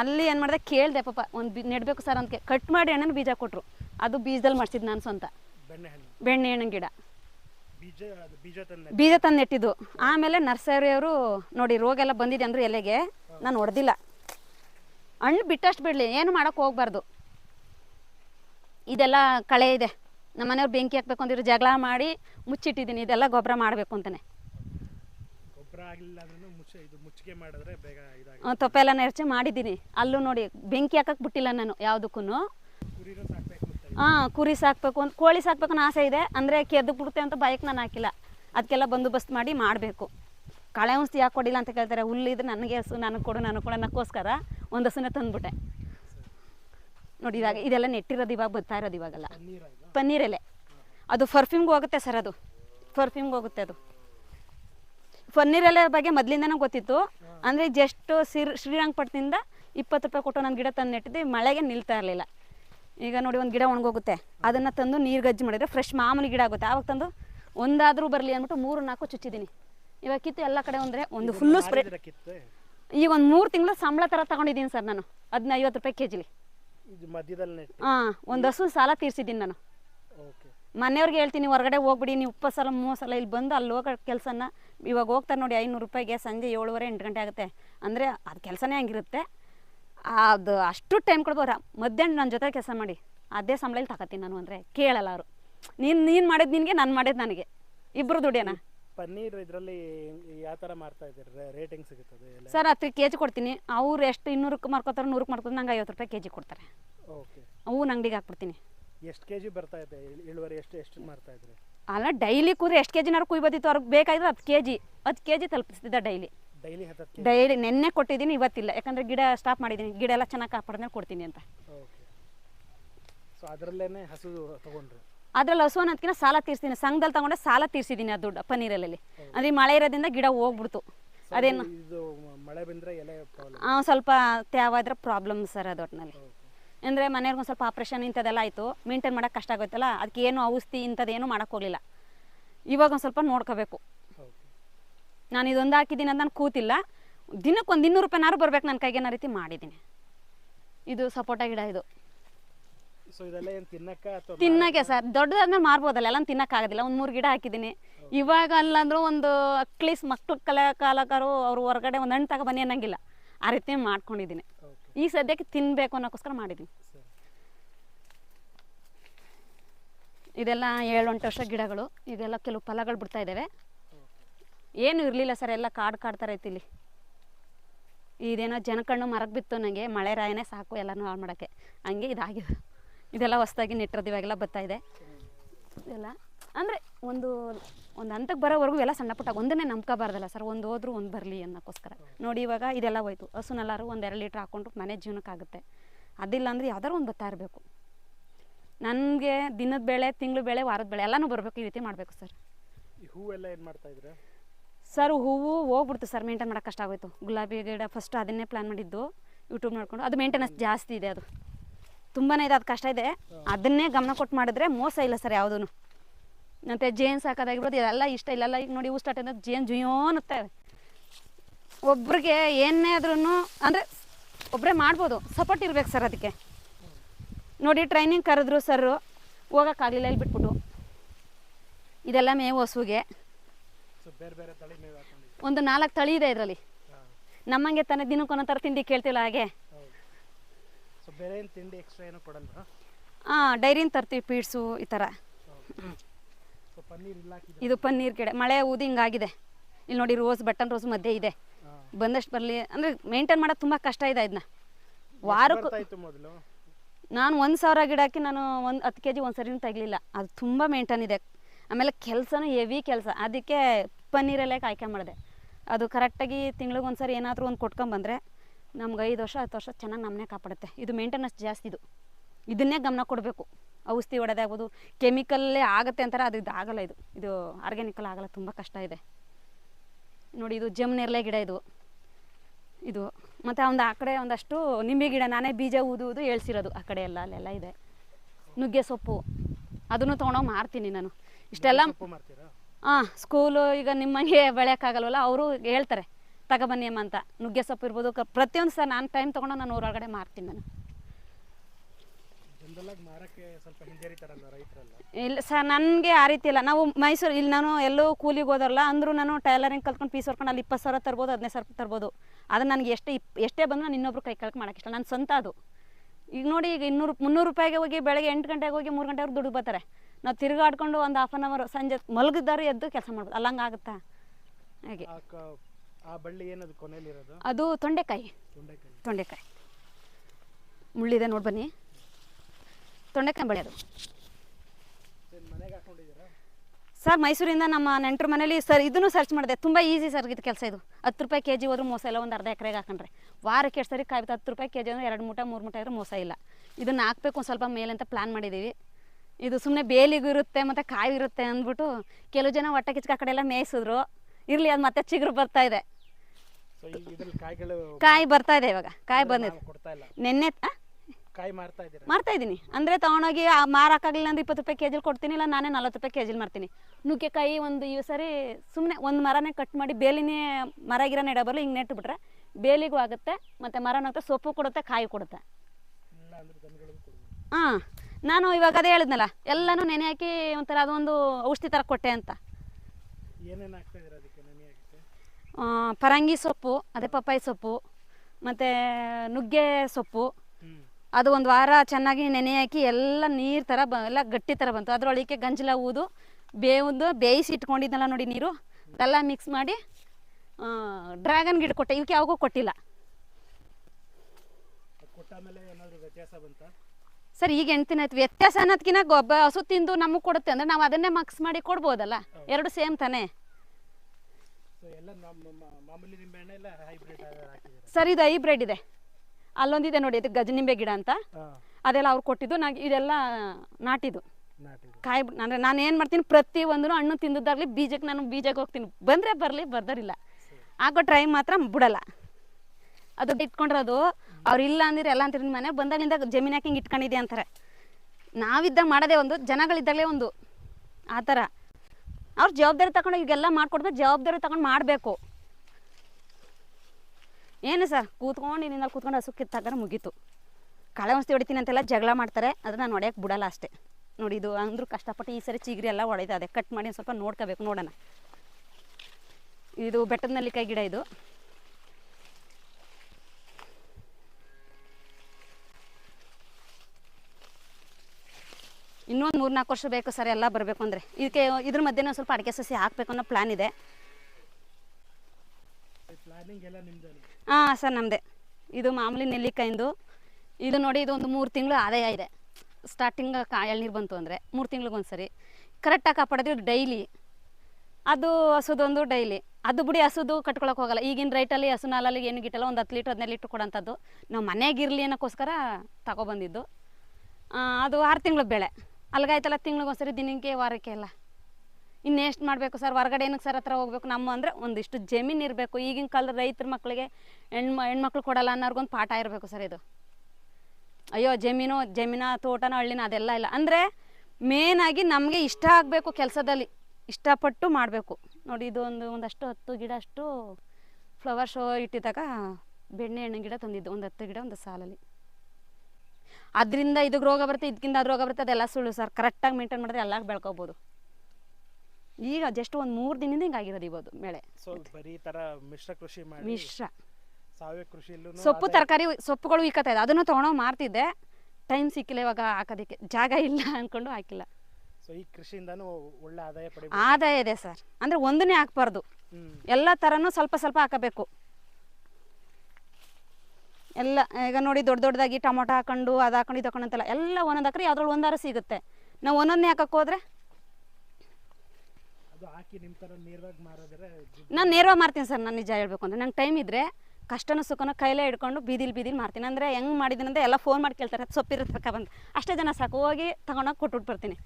ಅಲ್ಲಿ ಏನು ಮಾಡಿದೆ ಕೇಳಿದೆ ಪಾಪ ಒಂದು ಬಿ ನೆಡಬೇಕು ಸರ್ ಅಂತ ಕಟ್ ಮಾಡಿ ಅಣ್ಣನ ಬೀಜ ಕೊಟ್ಟರು ಅದು ಬೀಜದಲ್ಲಿ ಮಾಡ್ಸಿದ್ದು ನಾನು ಸ್ವಂತ. ಬೆಣ್ಣೆ ಹಣ್ಣಿನ ಗಿಡ. ಬೀಜ ತಂದೆ ನೆಟ್ಟಿದ್ದು ಆಮೇಲೆ ನರ್ಸರಿಯವರು ನೋಡಿ ರೋಗ ಎಲ್ಲ ಬಂದಿದೆ ಅಂದ್ರೆ ಎಲೆಗೆ ನಾನು ಹೊಡೆದಿಲ್ಲ. ಹಣ್ಣು ಬಿಟ್ಟಷ್ಟು ಬಿಡಲಿ ಏನು ಮಾಡೋಕ್ಕೆ ಹೋಗ್ಬಾರ್ದು. ಇದೆಲ್ಲ ಕಳೆ ಇದೆ. ನಮ್ಮ ಮನೆಯವ್ರು ಬೆಂಕಿ ಹಾಕ್ಬೇಕು ಅಂದಿರೋ ಜಗಳ ಮಾಡಿ ಮುಚ್ಚಿಟ್ಟಿದ್ದೀನಿ. ಇದೆಲ್ಲ ಗೊಬ್ಬರ ಮಾಡಬೇಕು ಅಂತಾನೆ. ತೊಪ್ಪೆಲ್ಲ ನೆರಚಿ ಮಾಡಿದ್ದೀನಿ. ಅಲ್ಲೂ ನೋಡಿ ಬೆಂಕಿ ಹಾಕಕ್ಕೆ ಬಿಟ್ಟಿಲ್ಲ ನಾನು ಯಾವುದಕ್ಕೂ ಹಾಂ ಕುರಿ ಸಾಕಬೇಕು ಅಂತ, ಕೋಳಿ ಸಾಕ್ಬೇಕು ಅನ್ನೋ ಆಸೆ ಇದೆ. ಅಂದರೆ ಕೆದ್ದು ಬಿಡುತ್ತೆ ಅಂತ ಬೈಕ್ ನಾನು ಹಾಕಿಲ್ಲ. ಅದಕ್ಕೆಲ್ಲ ಬಂದೋಬಸ್ತ್ ಮಾಡಿ ಮಾಡಬೇಕು. ಕಳೆ ಔಷಧಿ ಯಾಕೆ ಕೊಡಿಲ್ಲ ಅಂತ ಕೇಳ್ತಾರೆ. ಹುಲ್ಲಿದ್ರೆ ನನಗೆ ಹಸು, ನನಗೆ ಕೊಡು ನನಗೆ ಕೊಡು ಅನ್ನೋಕ್ಕೋಸ್ಕರ ಒಂದು ಹಸುನೇ ತಂದುಬಿಟ್ಟೆ. ನೋಡಿ ಇವಾಗ ಇದೆಲ್ಲ ನೆಟ್ಟಿರೋದು ಇವಾಗ, ಬರ್ತಾ ಇರೋದು ಇವಾಗೆಲ್ಲ. ಪನ್ನೀರೆಲೆ ಅದು ಫರ್ಫ್ಯೂಮ್ಗೆ ಹೋಗುತ್ತೆ ಸರ್ ಅದು. ಫರ್ಫ್ಯೂಮ್ಗೆ ಹೋಗುತ್ತೆ ಅದು. ಪನ್ನೀರ್ ಎಲೆ ಬಗ್ಗೆ ಮೊದಲಿಂದನೂ ಗೊತ್ತಿತ್ತು. ಅಂದರೆ ಜಸ್ಟ್ ಸಿರ್ ಶ್ರೀರಂಗಪಟ್ಟಣದಿಂದ ಇಪ್ಪತ್ತು ರೂಪಾಯಿ ಕೊಟ್ಟು ನನ್ನ ಗಿಡ ತಂದು ನೆಟ್ಟಿದ್ದೆ ಮಳೆಗೆ ನಿಲ್ತಾ ಇರಲಿಲ್ಲ. ಈಗ ನೋಡಿ ಒಂದು ಗಿಡ ಒಣಗೋಗುತ್ತೆ. ಅದನ್ನು ತಂದು ನೀರು ಗಜ್ಜಿ ಮಾಡಿದರೆ ಫ್ರೆಶ್ ಮಾಮೂಲಿ ಗಿಡ ಆಗುತ್ತೆ. ಆವಾಗ ತಂದು ಒಂದಾದರೂ ಬರಲಿ ಅಂದ್ಬಿಟ್ಟು ಮೂರು ನಾಲ್ಕು ಚುಚ್ಚಿದ್ದೀನಿ. ಇವಾಗ ಕಿತ್ತು ಎಲ್ಲ ಕಡೆ ಅಂದರೆ ಒಂದು ಫುಲ್ಲು ಸ್ಪ್ರೇ ಈಗ ಒಂದು ಮೂರು ತಿಂಗಳು ಸಂಬಳ ಥರ ತಗೊಂಡಿದ್ದೀನಿ ಸರ್ ನಾನು. ಅದನ್ನ ಐವತ್ತು ರೂಪಾಯಿ ಕೆ ಜಿಲಿ ಹಾಂ ಒಂದು ಹಸು ಸಾಲ ತೀರಿಸಿದ್ದೀನಿ ನಾನು. ಮನೆಯವ್ರಿಗೆ ಹೇಳ್ತೀನಿ ಹೊರಗಡೆ ಹೋಗ್ಬಿಡಿ ನೀವು ಇಪ್ಪತ್ತು ಸಲ ಮೂವತ್ತು ಸಲ ಇಲ್ಲಿ ಬಂದು ಅಲ್ಲಿ ಹೋಗೋ ಕೆಲಸನ ಇವಾಗ ಹೋಗ್ತಾರೆ ನೋಡಿ ಐನೂರು ರೂಪಾಯಿಗೆ ಸಂಜೆ ಏಳುವರೆ ಎಂಟು ಗಂಟೆ ಆಗುತ್ತೆ. ಅಂದರೆ ಅದು ಕೆಲಸನೇ ಹಂಗಿರುತ್ತೆ. ಅದು ಅಷ್ಟು ಟೈಮ್ ಕೊಡ್ಬೋರ? ಮಧ್ಯಾಹ್ನ ನನ್ನ ಜೊತೆ ಕೆಲಸ ಮಾಡಿ. ಅದೇ ಸಂಬಳ ಇಲ್ಲಿ ತಗೋತೀನಿ ನಾನು ಅಂದರೆ ಕೇಳಲ್ಲ ಅವರು. ನೀನು ನೀನು ಮಾಡಿದ್ದು ನಿನಗೆ ನಾನು ಮಾಡಿದ್ದು ನನಗೆ. ಇಬ್ಬರು ದುಡಿಯೋಣ ಪನ್ನೀರ್ ಇದರಲ್ಲಿ ಯಾವ ಥರ ಮಾರ್ತಾ ಇದ್ದೀರಿ? ರೇಟಿಂಗ್ ಸಿಗುತ್ತದೆ ಸರ್ ಹತ್ತು ಕೆ ಜಿ ಕೊಡ್ತೀನಿ. ಅವ್ರು ಎಷ್ಟು ಇನ್ನೂರಕ್ಕೆ ಮಾರ್ಕೋತಾರೆ ನೂರಕ್ಕೆ ಮಾರ್ಕೋತಾರೆ ನಂಗೆ ಐವತ್ತು ರೂಪಾಯಿ ಕೆ ಜಿ ಕೊಡ್ತಾರೆ. ಓಕೆ. ಅವು ಅಂಗಡಿಗೆ ಹಾಕ್ಬಿಡ್ತೀನಿ. ಎಷ್ಟು ಕೆ ಜಿ ಬರ್ತಾ ಇದೆ? ಇಳುವರಿ ಎಷ್ಟು ಎಷ್ಟು ಮಾರ್ತಾ ಇದ್ರಿ? ಅಲ್ಲ ಡೈಲಿ ಕೂದ್ರೆ ಎಷ್ಟು ಕೆ ಜಿನಾರು ಕುಯ್ಬೋದಿತ್ತು ಅವ್ರಿಗೆ ಬೇಕಾಗಿದ್ರೆ ಹತ್ತು ಕೆ ಜಿ ಹತ್ತು ಕೆ ಜಿ ತಲುಪಿಸ್ತಿದ್ದೆ ಡೈಲಿ. ಡೈಲಿ ನೆನ್ನೆ ಕೊಟ್ಟಿದ್ದೀನಿ ಇವತ್ತಿಲ್ಲ. ಯಾಕಂದ್ರೆ ಗಿಡ ಸ್ಟಾಪ್ ಮಾಡಿದ್ದೀನಿ. ಗಿಡ ಎಲ್ಲ ಚೆನ್ನಾಗಿ ಕಾಪಾಡಿದ್ರೆ ಕೊಡ್ತೀನಿ ಅಂತ. ಅದರಲ್ಲೇ ಹಸು ಅನ್ನೋದಕ್ಕಿಂತ ಸಾಲ ತೀರ್ಸ್ತೀನಿ. ಸಂಘದಲ್ಲಿ ತಗೊಂಡೆ ಸಾಲ ತೀರ್ಸಿದ್ದೀನಿ ಆ ದುಡ್ಡು ಪನ್ನೀರಲ್ಲಿ ಅಂದ್ರೆ ಮಳೆ ಇರೋದ್ರಿಂದ ಗಿಡ ಹೋಗ್ಬಿಡ್ತು. ಅದೇನು? ಹಾಂ ಸ್ವಲ್ಪ ತ್ಯಾವಾದ್ರೆ ಪ್ರಾಬ್ಲಮ್ ಸರ್ ಅದು ಒಟ್ಟಿನಲ್ಲಿ ಅಂದ್ರೆ ಮನೆಯವ್ರಿಗೆ ಒಂದು ಸ್ವಲ್ಪ ಆಪ್ರೇಷನ್ ಇಂಥದ್ದೆಲ್ಲ ಆಯಿತು. ಮೇಂಟೈನ್ ಮಾಡೋಕೆ ಕಷ್ಟ ಆಗುತ್ತಲ್ಲ ಅದಕ್ಕೆ ಏನು ಔಷಧಿ ಇಂಥದ್ದೇನು ಮಾಡೋಕ್ಕೋಗಲಿಲ್ಲ ಇವಾಗ ಒಂದು ಸ್ವಲ್ಪ ನೋಡ್ಕೋಬೇಕು. ನಾನು ಇದೊಂದು ಹಾಕಿದ್ದೀನಿ ಅಂತ ನಾನು ಕೂತಿಲ್ಲ. ದಿನಕ್ಕೆ ಒಂದು ಇನ್ನೂರು ರೂಪಾಯಿನಾರು ಬರ್ಬೇಕು ನನ್ನ ಕೈಗೆ ಅನ್ನೋ ರೀತಿ ಮಾಡಿದ್ದೀನಿ. ಇದು ಸಪೋಟ ಗಿಡ ಇದು. ತಿನ್ನಕ್ಕ ಸರ್ ದೊಡ್ಡದಾದ್ಮೇಲೆ ಮಾರ್ಬೋದಲ್ಲ ಎಲ್ಲ ತಿನ್ನಕ್ಕಾಗೋದಿಲ್ಲ ಒಂದು ಮೂರು ಗಿಡ ಹಾಕಿದ್ದೀನಿ. ಇವಾಗ ಅಲ್ಲಾಂದ್ರೂ ಒಂದು ಅಟ್ಲೀಸ್ಟ್ ಮಕ್ಳು ಕಲ ಕಾಲಕರು ಅವ್ರು ಹೊರಗಡೆ ಒಂದು ಹಣ್ಣು ತಗೊಬನ್ನಿ ಅನ್ನಂಗಿಲ್ಲ. ಆ ರೀತಿ ಮಾಡ್ಕೊಂಡಿದ್ದೀನಿ. ಈ ಈಗ ಸದ್ಯಕ್ಕೆ ತಿನ್ನಬೇಕು ಅನ್ನೋಕ್ಕೋಸ್ಕರ ಮಾಡಿದ್ದೀನಿ. ಇದೆಲ್ಲ ಏಳು ಎಂಟು ವರ್ಷ ಗಿಡಗಳು. ಇದೆಲ್ಲ ಕೆಲವು ಫಲಗಳು ಬಿಡ್ತಾ ಇದ್ದಾವೆ ಏನು ಇರಲಿಲ್ಲ ಸರ್, ಎಲ್ಲ ಕಾಡು ಕಾಡ್ತಾರೆ ಐತಿ ಇಲ್ಲಿ ಇದೇನೋ ಜನಕಣ್ಣು ಮರಕ್ಕೆ ಬಿತ್ತು ನನಗೆ ಮಳೆ ರಾಯನೇ ಸಾಕು ಎಲ್ಲನೂ ಹಾಳು ಮಾಡೋಕ್ಕೆ. ಹಂಗೆ ಇದಾಗಿದೆ. ಇದೆಲ್ಲ ಹೊಸ್ದಾಗಿ ನೆಟ್ಟಿರೋದು ಇವಾಗೆಲ್ಲ ಬರ್ತಾ ಇದೆ. ಇದೆಲ್ಲ ಅಂದರೆ ಒಂದು ಒಂದು ಹಂತಕ್ಕೆ ಬರೋವರೆಗೂ ಎಲ್ಲ ಸಣ್ಣ ಪುಟ್ಟ, ಒಂದನ್ನೇ ನಂಬ್ಕೋಬಾರ್ದಲ್ಲ ಸರ್, ಒಂದು ಹೋದ್ರೂ ಒಂದು ಬರಲಿ ಅನ್ನೋಕ್ಕೋಸ್ಕರ. ನೋಡಿ ಇವಾಗ ಇದೆಲ್ಲ ಹೋಯ್ತು. ಹಸುನೆಲ್ಲರೂ ಒಂದು ಎರಡು ಲೀಟ್ರ್ ಹಾಕ್ಕೊಂಡು ಮನೆ ಜೀವನಕ್ಕಾಗುತ್ತೆ. ಅದಿಲ್ಲ ಅಂದರೆ ಯಾವ್ದಾರು ಒಂದು ಬತ್ತಾ ಇರಬೇಕು. ನನಗೆ ದಿನದ ಬೇಳೆ, ತಿಂಗಳು ಬೇಳೆ, ವಾರದ ಬೇಳೆ, ಎಲ್ಲನೂ ಬರಬೇಕು, ಈ ರೀತಿ ಮಾಡಬೇಕು ಸರ್. ಹೂವೆಲ್ಲ ಏನು ಮಾಡ್ತಾ ಇದ್ರೆ ಸರ್ ಹೂವು ಹೋಗ್ಬಿಡ್ತು ಸರ್ ಮೇಂಟೈನ್ ಮಾಡೋಕೆ ಕಷ್ಟ ಆಗೋಯ್ತು. ಗುಲಾಬಿ ಗಿಡ ಫಸ್ಟ್ ಅದನ್ನೇ ಪ್ಲ್ಯಾನ್ ಮಾಡಿದ್ದು. ಯೂಟ್ಯೂಬ್ ನೋಡಿಕೊಂಡು. ಅದು ಮೇಂಟೆನೆನ್ಸ್ ಜಾಸ್ತಿ ಇದೆ ಅದು. ತುಂಬಾ ಇದೆ, ಅದು ಕಷ್ಟ ಇದೆ. ಅದನ್ನೇ ಗಮನ ಕೊಟ್ಟು ಮಾಡಿದ್ರೆ ಮೋಸ ಇಲ್ಲ ಸರ್ ಯಾವುದೂ ಮತ್ತು ಜೇನ್ಸ್ ಸಾಕೋದಾಗಿರ್ಬೋದು, ಇದೆಲ್ಲ ಇಷ್ಟ ಇಲ್ಲೆಲ್ಲ ಈಗ ನೋಡಿ, ಹೂ ಸ್ಟಾರ್ಟ್ ಅಂದ್ರೆ ಜೇನ್ ಜುಯೋ ಅನ್ನುತ್ತೆ ಒಬ್ರಿಗೆ ಏನೇ ಆದ್ರೂ ಅಂದರೆ ಒಬ್ಬರೇ ಮಾಡ್ಬೋದು. ಸಪೋರ್ಟ್ ಇರ್ಬೇಕು ಸರ್ ಅದಕ್ಕೆ. ನೋಡಿ ಟ್ರೈನಿಂಗ್ ಕರೆದ್ರು ಸರ್ ಹೋಗೋಕ್ಕಾಗಲಿಲ್ಲ ಇಲ್ಲಿ ಬಿಟ್ಬಿಟ್ಟು ಇದೆಲ್ಲ ಮೇವು ಹಸುಗೆ. ಒಂದು ನಾಲ್ಕು ತಳಿ ಇದೆ ಇದರಲ್ಲಿ. ನಮ್ಮಂಗೆ ತಾನೇ ದಿನಕ್ಕೆ ಒಂದೊಂದು ಥರ ತಿಂಡಿ ಕೇಳ್ತಿಲ್ಲ ಹಾಗೆ. ಹಾಂ ಡೈರಿನ ತರ್ತೀವಿ ಪೀಡ್ಸು ಈ ಥರ. ಇದು ಪನ್ನೀರ್ ಗಿಡ. ಮಳೆ ಊದಿ ಹಿಂಗಾಗಿದೆ. ಇಲ್ಲಿ ನೋಡಿ ರೋಸ್ ಬಟನ್ ರೋಸ್ ಮಧ್ಯೆ ಇದೆ. ಬಂದಷ್ಟು ಬರಲಿ ಅಂದರೆ ಮೇಂಟೈನ್ ಮಾಡೋದು ತುಂಬ ಕಷ್ಟ ಇದೆ ಇದನ್ನ ವಾರಕ್ಕೂ ನಾನು ಒಂದು ಸಾವಿರ ಗಿಡಕ್ಕೆ ನಾನು ಒಂದು ಹತ್ತು ಕೆ ಜಿ ಒಂದು ಸರಿನೂ ತೆಗಲಿಲ್ಲ. ಅದು ತುಂಬ ಮೇಂಟೈನ್ ಇದೆ. ಆಮೇಲೆ ಕೆಲಸನೂ ಹೆವಿ ಕೆಲಸ. ಅದಕ್ಕೆ ಪನ್ನೀರಲ್ಲೇ ಕಾಯ್ಕೆ ಮಾಡಿದೆ. ಅದು ಕರೆಕ್ಟಾಗಿ ತಿಂಗ್ಳಿಗೆ ಒಂದು ಸರಿ ಏನಾದರೂ ಒಂದು ಕೊಟ್ಕೊಂಬಂದರೆ ನಮ್ಗೆ ಐದು ವರ್ಷ, ಹತ್ತು ವರ್ಷ ಚೆನ್ನಾಗಿ ನಮ್ಮನ್ನೇ ಕಾಪಾಡುತ್ತೆ. ಇದು ಮೇಂಟೆನೆನ್ಸ್ ಜಾಸ್ತಿ ಇದು. ಇದನ್ನೇ ಗಮನ ಕೊಡಬೇಕು. ಔಷಧಿ ಹೊಡೆದೇ ಆಗ್ಬೋದು, ಕೆಮಿಕಲ್ಲೇ ಆಗುತ್ತೆ ಅಂತಾರೆ, ಅದು ಇದು ಆಗಲ್ಲ ಇದು. ಇದು ಆರ್ಗ್ಯಾನಿಕಲ್ ಆಗಲ್ಲ, ತುಂಬ ಕಷ್ಟ ಇದೆ. ನೋಡಿ, ಇದು ಜಮ್ನೆರ್ಲೆ ಗಿಡ ಇದು. ಇದು ಮತ್ತು ಒಂದು ಆ ಕಡೆ ಒಂದಷ್ಟು ನಿಂಬೆ ಗಿಡ, ನಾನೇ ಬೀಜ ಊದುವುದು ಹೇಳ್ಸಿರೋದು. ಆ ಕಡೆ ಎಲ್ಲ, ಅಲ್ಲೆಲ್ಲ ಇದೆ. ನುಗ್ಗೆ ಸೊಪ್ಪು. ಅದನ್ನು ತೊಗೊಂಡೋಗಿ ಮಾರ್ತೀನಿ ನಾನು. ಇಷ್ಟೆಲ್ಲ ಹಾಂ ಸ್ಕೂಲು ಈಗ ನಿಮ್ಮಂಗೆ ಬೆಳೆಯೋಕ್ಕಾಗಲ್ವಲ್ಲ ಅವರು ಹೇಳ್ತಾರೆ ತಗೊಬನ್ನಿ ಅಮ್ಮ ಅಂತ. ನುಗ್ಗೆ ಸೊಪ್ಪು ಇರ್ಬೋದು ಕ ಪ್ರತಿಯೊಂದು ಸಹ ನಾನು ಟೈಮ್ ತೊಗೊಂಡು ನಾನು ಹೊರಗಡೆ ಮಾರ್ತೀನಿ ನಾನು. ಇಲ್ಲ ಸರ್ ನನಗೆ ಆ ರೀತಿ ಇಲ್ಲ. ನಾವು ಮೈಸೂರು ಇಲ್ಲಿ ನಾನು ಎಲ್ಲೋ ಕೂಲಿಗೆ ಹೋದರಲ್ಲ ಅಂದರೂ ನಾನು ಟೈಲರಿಂಗ್ ಕಲ್ತ್ಕೊಂಡು ಪೀಸ್ ಹೊರ್ಕೊಂಡು ಅಲ್ಲಿ ಇಪ್ಪತ್ತು ಸಾವಿರ ತರ್ಬೋದು ಹದಿನೈದು ಸಾವಿರ ತರ್ಬೋದು. ಅದು ನನಗೆ ಎಷ್ಟೇ ಇಪ್ ಎಷ್ಟೇ ಬಂದು ನಾನು ಇನ್ನೊಬ್ರು ಕೈ ಕಲ್ಕ್ ಮಾಡೋಕ್ಕೆ ಇಷ್ಟ ನನ್ನ ಸ್ವಂತ ಅದು. ಈಗ ನೋಡಿ ಈಗ ಇನ್ನೂರು ಮುನ್ನೂರು ರೂಪಾಯಿಗೆ ಹೋಗಿ ಬೆಳಗ್ಗೆ ಎಂಟು ಗಂಟೆಗೆ ಹೋಗಿ ಮೂರು ಗಂಟೆವರೆಗೆ ದುಡ್ಡು ಬರ್ತಾರೆ. ನಾವು ತಿರುಗಾಡ್ಕೊಂಡು ಒಂದು ಹಾಫ್ ಆನ್ ಅವರ್ ಸಂಜೆ ಮಲಗಿದ್ದಾರೆ ಎದ್ದು ಕೆಲಸ ಮಾಡ್ಬೋದು. ಅಲ್ಲಂಗೆ ಆಗುತ್ತಾ? ಹಾಗೆ. ಆ ಬಳ್ಳಿ ಏನದು ಕೊನೆಯಲ್ಲಿರೋದು ಅದು ತೊಂಡೆಕಾಯಿ. ತೊಂಡೆಕಾಯಿ. ತೊಂಡೆಕಾಯಿ. ಮುಳ್ಳಿದೆ ನೋಡಿ ಬನ್ನಿ. ತೊಂಡೆಕಾಯಿ ಬೆಳೆಯೋದು ಅದು. ಸರ್ ಮೈಸೂರಿಂದ ನಮ್ಮ ನೆಂಟರು ಮನೇಲಿ ಸರ್ ಇದನ್ನು ಸರ್ಚ್ ಮಾಡಿದೆ. ತುಂಬ ಈಸಿ ಸರ್ ಇದು ಕೆಲಸ ಇದು. ಹತ್ತು ರೂಪಾಯಿ ಕೆ ಜಿ ಹೋದ್ರೂ ಮೋಸ ಇಲ್ಲ ಒಂದು ಅರ್ಧ ಎಕರೆಗೆ ಹಾಕೊಂಡ್ರೆ. ವಾರಕ್ಕೆ ಎಷ್ಟು ಸರಿ ಕಾಯ್ತು ಹತ್ತು ರೂಪಾಯಿ ಕೆ ಜಿ ಅಂದರೆ ಎರಡು ಮೂಟ ಮೂರು ಮೂಟ ಇದ್ರೆ ಮೋಸ ಇಲ್ಲ. ಇದನ್ನು ಹಾಕ್ಬೇಕು ಒಂದು ಸ್ವಲ್ಪ ಮೇಲೆ ಅಂತ ಪ್ಲ್ಯಾನ್ ಮಾಡಿದ್ದೀವಿ. ಇದು ಸುಮ್ಮನೆ ಬೇಲಿಗೂ ಇರುತ್ತೆ ಮತ್ತು ಕಾಯಿ ಇರುತ್ತೆ ಅಂದ್ಬಿಟ್ಟು ಕೆಲವು ಜನ ಹೊಟ್ಟೆ ಕಿಚ್ಕ ಆ ಕಡೆ ಎಲ್ಲ ಮೇಯಿಸಿದ್ರು. ಇರಲಿ ಅದು ಮತ್ತೆ ಚಿಗುರು ಬರ್ತಾ ಇದೆ. ಕಾಯಿ ಬರ್ತಾ ಇದೆ ಇವಾಗ. ಕಾಯಿ ಬಂದಿದೆ. ನಿನ್ನೆ ಮಾರ್ತಾ ಇದ್ದೀನಿ. ಅಂದ್ರೆ ತಗೊಂಡೋಗಿ ಆ ಮಾರಾಕಾಗಲಿಲ್ಲ ಅಂದ್ರೆ ಇಪ್ಪತ್ತು ರೂಪಾಯಿ ಕೆ ಜಿಲಿ ಕೊಡ್ತೀನಿ ಇಲ್ಲ ನಾನೇ ನಲ್ವತ್ತು ರೂಪಾಯಿ ಕೆಜಿಲ್ ಮಾರ್ತೀನಿ. ಮಾಡ್ತೀನಿ ನುಗ್ಗೆಕಾಯಿ ಒಂದು ಈ ಸರಿ ಸುಮ್ಮನೆ ಒಂದು ಮರನೇ ಕಟ್ ಮಾಡಿ ಬೇಲಿನೇ ಮರ ಗಿರ ನೆಡ ಬರಲು ಹಿಂಗೆ ನೆಟ್ಬಿಟ್ರೆ ಬೇಲಿಗೂ ಆಗುತ್ತೆ ಮತ್ತೆ ಮರನ ಸೊಪ್ಪು ಕೊಡುತ್ತೆ ಕಾಯಿ ಕೊಡುತ್ತೆ. ಹಾಂ. ನಾನು ಇವಾಗ ಅದೇ ಹೇಳಿದ್ನಲ್ಲ ಎಲ್ಲನೂ ನೆನೆ ಹಾಕಿ ಒಂಥರ ಅದೊಂದು ಔಷಧಿ ಥರ ಕೊಟ್ಟೆ ಅಂತ. ಪರಂಗಿ ಸೊಪ್ಪು ಅದೇ ಪಪ್ಪಾಯಿ ಸೊಪ್ಪು ಮತ್ತು ನುಗ್ಗೆ ಸೊಪ್ಪು. ಅದು ಒಂದು ವಾರ ಚೆನ್ನಾಗಿ ನೆನೆ ಹಾಕಿ ಎಲ್ಲ ನೀರು ಥರ ಬ ಎಲ್ಲ ಗಟ್ಟಿ ಥರ ಬಂತು. ಅದರೊಳಗೆ ಗಂಜಲ ಊದು ಬೇವುದು ಬೇಯಿಸಿ ಇಟ್ಕೊಂಡಿದ್ನಲ್ಲ ನೋಡಿ ನೀರು ಎಲ್ಲ ಮಿಕ್ಸ್ ಮಾಡಿ ಡ್ರ್ಯಾಗನ್ ಗಿಡ ಕೊಟ್ಟೆ. ಇವಕ್ಕೆ ಯಾವಾಗೂ ಕೊಟ್ಟಿಲ್ಲ ಅದು ಕೊಟ್ಟಾದ್ಮೇಲೆ ಏನಾದರೂ ವ್ಯತ್ಯಾಸ ಬಂತಾ ಸರ್ ಈಗ ಎಂಟಿನ ಆಯ್ತು ವ್ಯತ್ಯಾಸ ಅನ್ನೋದಕ್ಕಿಂತ ಗೊಬ್ಬ ಹಸು ತಿಂದು ನಮಗೆ ಕೊಡುತ್ತೆ ಅಂದ್ರೆ ನಾವು ಅದನ್ನೇ ಮಿಕ್ಸ್ ಮಾಡಿ ಕೊಡ್ಬೋದಲ್ಲ? ಎರಡು ಸೇಮ್ ತಾನೇ? ಸರ್ ಇದು ಹೈಬ್ರಿಡ್ ಇದೆ. ಅಲ್ಲೊಂದಿದೆ ನೋಡಿ ಇದು ಗಜನಿಂಬೆ ಗಿಡ ಅಂತ. ಅದೆಲ್ಲ ಅವ್ರು ಕೊಟ್ಟಿದ್ದು ನಾ ಇದೆಲ್ಲ ನಾಟಿದು ಕಾಯಿ ಅಂದರೆ ನಾನು ಏನು ಮಾಡ್ತೀನಿ ಪ್ರತಿ ಒಂದು ಹಣ್ಣು ತಿಂದದಾಗ್ಲಿ ಬೀಜಕ್ಕೆ ನಾನು ಬೀಜಕ್ಕೆ ಹೋಗ್ತೀನಿ. ಬಂದರೆ ಬರಲಿ ಬರ್ದರಿಲ್ಲ. ಆಗೋ ಟ್ರೈ ಮಾತ್ರ ಬಿಡಲ್ಲ. ಅದು ಇಟ್ಕೊಂಡಿರೋದು ಇಲ್ಲ ಅಂದಿರ, ಎಲ್ಲ ಅಂತೀರಿ ಮನೆ ಬಂದಾಗಲಿಂದ ಜಮೀನು ಹಾಕಿ ಹಿಂಗೆ ಇಟ್ಕೊಂಡಿದ್ದೆ ಅಂತಾರೆ. ನಾವಿದ್ದಾಗ ಮಾಡೋದೇ ಒಂದು, ಜನಗಳಿದ್ದಾಗಲೇ ಒಂದು ಆ ಥರ. ಅವ್ರು ಜವಾಬ್ದಾರಿ ತಗೊಂಡು ಈಗೆಲ್ಲ ಮಾಡ್ಕೊಡ್ಬೇಕು ಜವಾಬ್ದಾರಿ ತಗೊಂಡು ಮಾಡಬೇಕು. ಏನು ಸರ್, ಕೂತ್ಕೊಂಡು ಇನ್ನಿಂದ ಕೂತ್ಕೊಂಡು ಹಸು ಕಿತ್ತಾಗ ಮುಗೀತು. ಕಳೆ ಮಸ್ತಿ ಹೊಡಿತೀನಿ ಅಂತೆಲ್ಲ ಜಗಳ ಮಾಡ್ತಾರೆ ಅದನ್ನು ನಾನು ಹೊಡೆಯೋಕೆ ಬಿಡಲ್ಲ ಅಷ್ಟೇ. ನೋಡಿ, ಇದು ಅಂದ್ರೂ ಕಷ್ಟಪಟ್ಟು ಈ ಸರಿ ಚಿಗ್ರಿ ಎಲ್ಲ ಹೊಡೆದ ಅದೇ ಕಟ್ ಮಾಡಿ ಸ್ವಲ್ಪ ನೋಡ್ಕೋಬೇಕು, ನೋಡೋಣ. ಇದು ಬೆಟ್ಟದ ನಲ್ಲಿಕಾಯಿ ಗಿಡ ಇದು. ಇನ್ನೊಂದು ಮೂರು ನಾಲ್ಕು ವರ್ಷ ಬೇಕು ಸರ್, ಎಲ್ಲ ಬರಬೇಕು ಅಂದರೆ. ಇದಕ್ಕೆ ಇದ್ರ ಮಧ್ಯೆ ಸ್ವಲ್ಪ ಅಡಿಕೆ ಸಸಿ ಹಾಕಬೇಕು ಅನ್ನೋ ಪ್ಲ್ಯಾನ್ ಇದೆ. ಹಾಂ ಸರ್ ನಮ್ಮದೇ ಇದು ಮಾಮೂಲಿ ನೆಲ್ಲಿಕಾಯಿಂದು. ಇದು ನೋಡಿ ಇದು ಒಂದು ಮೂರು ತಿಂಗಳು ಆದಾಯ ಇದೆ. ಸ್ಟಾರ್ಟಿಂಗ್ ಎಳ್ನೀರು ಬಂತು ಅಂದರೆ, ಮೂರು ತಿಂಗ್ಳಿಗೆ ಸರಿ ಕರೆಕ್ಟಾಗಿ ಕಾಪಾಡೋದು ಡೈಲಿ ಅದು ಹಸುದೊಂದು ಡೈಲಿ ಅದು ಬಿಡಿ ಹಸುದು ಕಟ್ಕೊಳಕ್ಕೆ ಹೋಗಲ್ಲ. ಈಗಿನ ರೈಟಲ್ಲಿ ಹಸು ನಾಲಲ್ಲಿ ಏನು ಗಿಟ್ಟಲ್ಲ, ಒಂದು ಹತ್ತು ಲೀಟ್ರ್, ಹದಿನೈದು ಲೀಟ್ರ್ ಕೊಡೋಂಥದ್ದು. ನಾವು ಮನೆಗಿರಲಿ ಅನ್ನೋಕ್ಕೋಸ್ಕರ ತಗೊಬಂದಿದ್ದು ಅದು ಆರು ತಿಂಗಳ ಬೆಳೆ. ಅಲ್ಗಾಯ್ತಲ್ಲ ತಿಂಗ್ಳಿಗೊಂದ್ಸರಿ ದಿನಕ್ಕೆ ವಾರಕ್ಕೆ ಎಲ್ಲ. ಇನ್ನೆಷ್ಟು ಮಾಡಬೇಕು ಸರ್? ಹೊರಗಡೆ ಏನಕ್ಕೆ ಸರ್ ಹತ್ರ ಹೋಗ್ಬೇಕು? ನಮ್ಮ ಅಂದರೆ ಒಂದಿಷ್ಟು ಜಮೀನು ಇರಬೇಕು. ಈಗಿನ ಕಾಲದ ರೈತರ ಮಕ್ಕಳಿಗೆ ಹೆಣ್ಮ ಹೆಣ್ಮಕ್ಳು ಕೊಡಲ್ಲ ಅನ್ನೋರ್ಗೊಂದು ಪಾಠ ಇರಬೇಕು ಸರ್ ಇದು. ಅಯ್ಯೋ, ಜಮೀನು, ಜಮೀನ, ತೋಟನ, ಹಳ್ಳಿನ ಅದೆಲ್ಲ ಇಲ್ಲ. ಅಂದರೆ ಮೇನಾಗಿ ನಮಗೆ ಇಷ್ಟ ಆಗಬೇಕು ಕೆಲಸದಲ್ಲಿ. ಇಷ್ಟಪಟ್ಟು ಮಾಡಬೇಕು. ನೋಡಿ ಇದು ಒಂದು ಒಂದಷ್ಟು ಹತ್ತು ಗಿಡ ಅಷ್ಟು ಫ್ಲವರ್ ಶೋ ಇಟ್ಟಿದ್ದಾಗ ಬೆಣ್ಣೆ ಹಣ್ಣಿನ ಗಿಡ ತಂದಿದ್ದು. ಒಂದು ಹತ್ತು ಗಿಡ, ಒಂದು ಸಾಲಲ್ಲಿ. ಅದರಿಂದ ಇದಕ್ಕೆ ರೋಗ ಬರುತ್ತೆ ಇದಕ್ಕಿಂತ ಅದು ರೋಗ ಬರುತ್ತೆ ಅದೆಲ್ಲ ಸುಳ್ಳು ಸರ್ ಕರೆಕ್ಟಾಗಿ ಮೇಂಟೈನ್ ಮಾಡಿದ್ರೆ ಎಲ್ಲ ಬೆಳ್ಕೋಬೋದು. ಈಗ ಜಸ್ಟ್ ಒಂದು ಮೂರು ದಿನದಿಂದ ಹಿಂಗೆ ಆಗಿರೋದು ಇವತ್ತು ಬೆಳೆ ಸೊ ಬರೀ ಥರ ಮಿಶ್ರ ಕೃಷಿ ಮಾಡಿ ಮಿಶ್ರ. ಸಾವಯವ ಕೃಷಿಯಲ್ಲೂ ಸೊಪ್ಪು ತರಕಾರಿ ಸೊಪ್ಪುಗಳು ಇಕ್ಕತ್ತಾ ಇದೆ ಅದನ್ನು ತೊಗೊಂಡೋಗಿ ಮಾರ್ತಿದ್ದೆ. ಟೈಮ್ ಸಿಕ್ಕಿಲ್ಲ ಇವಾಗ ಹಾಕೋದಕ್ಕೆ. ಜಾಗ ಇಲ್ಲ ಅಂದ್ಕೊಂಡು ಹಾಕಿಲ್ಲ. ಸೊ ಈ ಕೃಷಿಯಿಂದನೂ ಒಳ್ಳೆ ಆದಾಯ ಪಡಿ ಆದಾಯ ಇದೆ ಸರ್ ಅಂದರೆ ಒಂದನ್ನೇ ಹಾಕ್ಬಾರ್ದು. ಎಲ್ಲ ಥರನೂ ಸ್ವಲ್ಪ ಸ್ವಲ್ಪ ಹಾಕಬೇಕು. ಎಲ್ಲ ಈಗ ನೋಡಿ ದೊಡ್ಡ ದೊಡ್ಡದಾಗಿ ಟೊಮೊಟೊ ಹಾಕೊಂಡು ಅದು ಹಾಕೊಂಡು ಇದು ಹಾಕೊಂಡು ಅಂತಲ್ಲ ಎಲ್ಲ ಒಂದೊಂದು ಹಾಕ್ರೆ ಯಾವ್ದ್ರಲ್ಲಿ ಒಂದಾರ ಸಿಗುತ್ತೆ. ನಾವು ಒಂದೊಂದನೇ ಹಾಕಕ್ಕೆ ಹೋದ್ರೆ? ನಾನು ನೇರವಾಗಿ ಮಾರ್ತೀನಿ ಸರ್ ನಾನು ನಿಜ ಹೇಳ್ಬೇಕು ಅಂದರೆ. ನಂಗೆ ಟೈಮ್ ಇದ್ದರೆ ಕಷ್ಟನ ಸುಖನ ಕೈಲೇ ಹಿಡ್ಕೊಂಡು ಬೀದಿಲಿ ಬೀದಿಲಿ ಮಾರ್ತೀನಿ. ಅಂದರೆ ಹೆಂಗೆ ಮಾಡಿದ್ದೀನಿ ಅಂದರೆ ಎಲ್ಲ ಫೋನ್ ಮಾಡಿ ಕೇಳ್ತಾರೆ ಸೊಪ್ಪಿರೋ ತಕ ಬಂದು. ಅಷ್ಟೇ ಜನ ಸಾಕು ಹೋಗಿ ತಗೊಂಡೋಗಿ ಕೊಟ್ಬಿಟ್ಟು ಬರ್ತೀನಿ.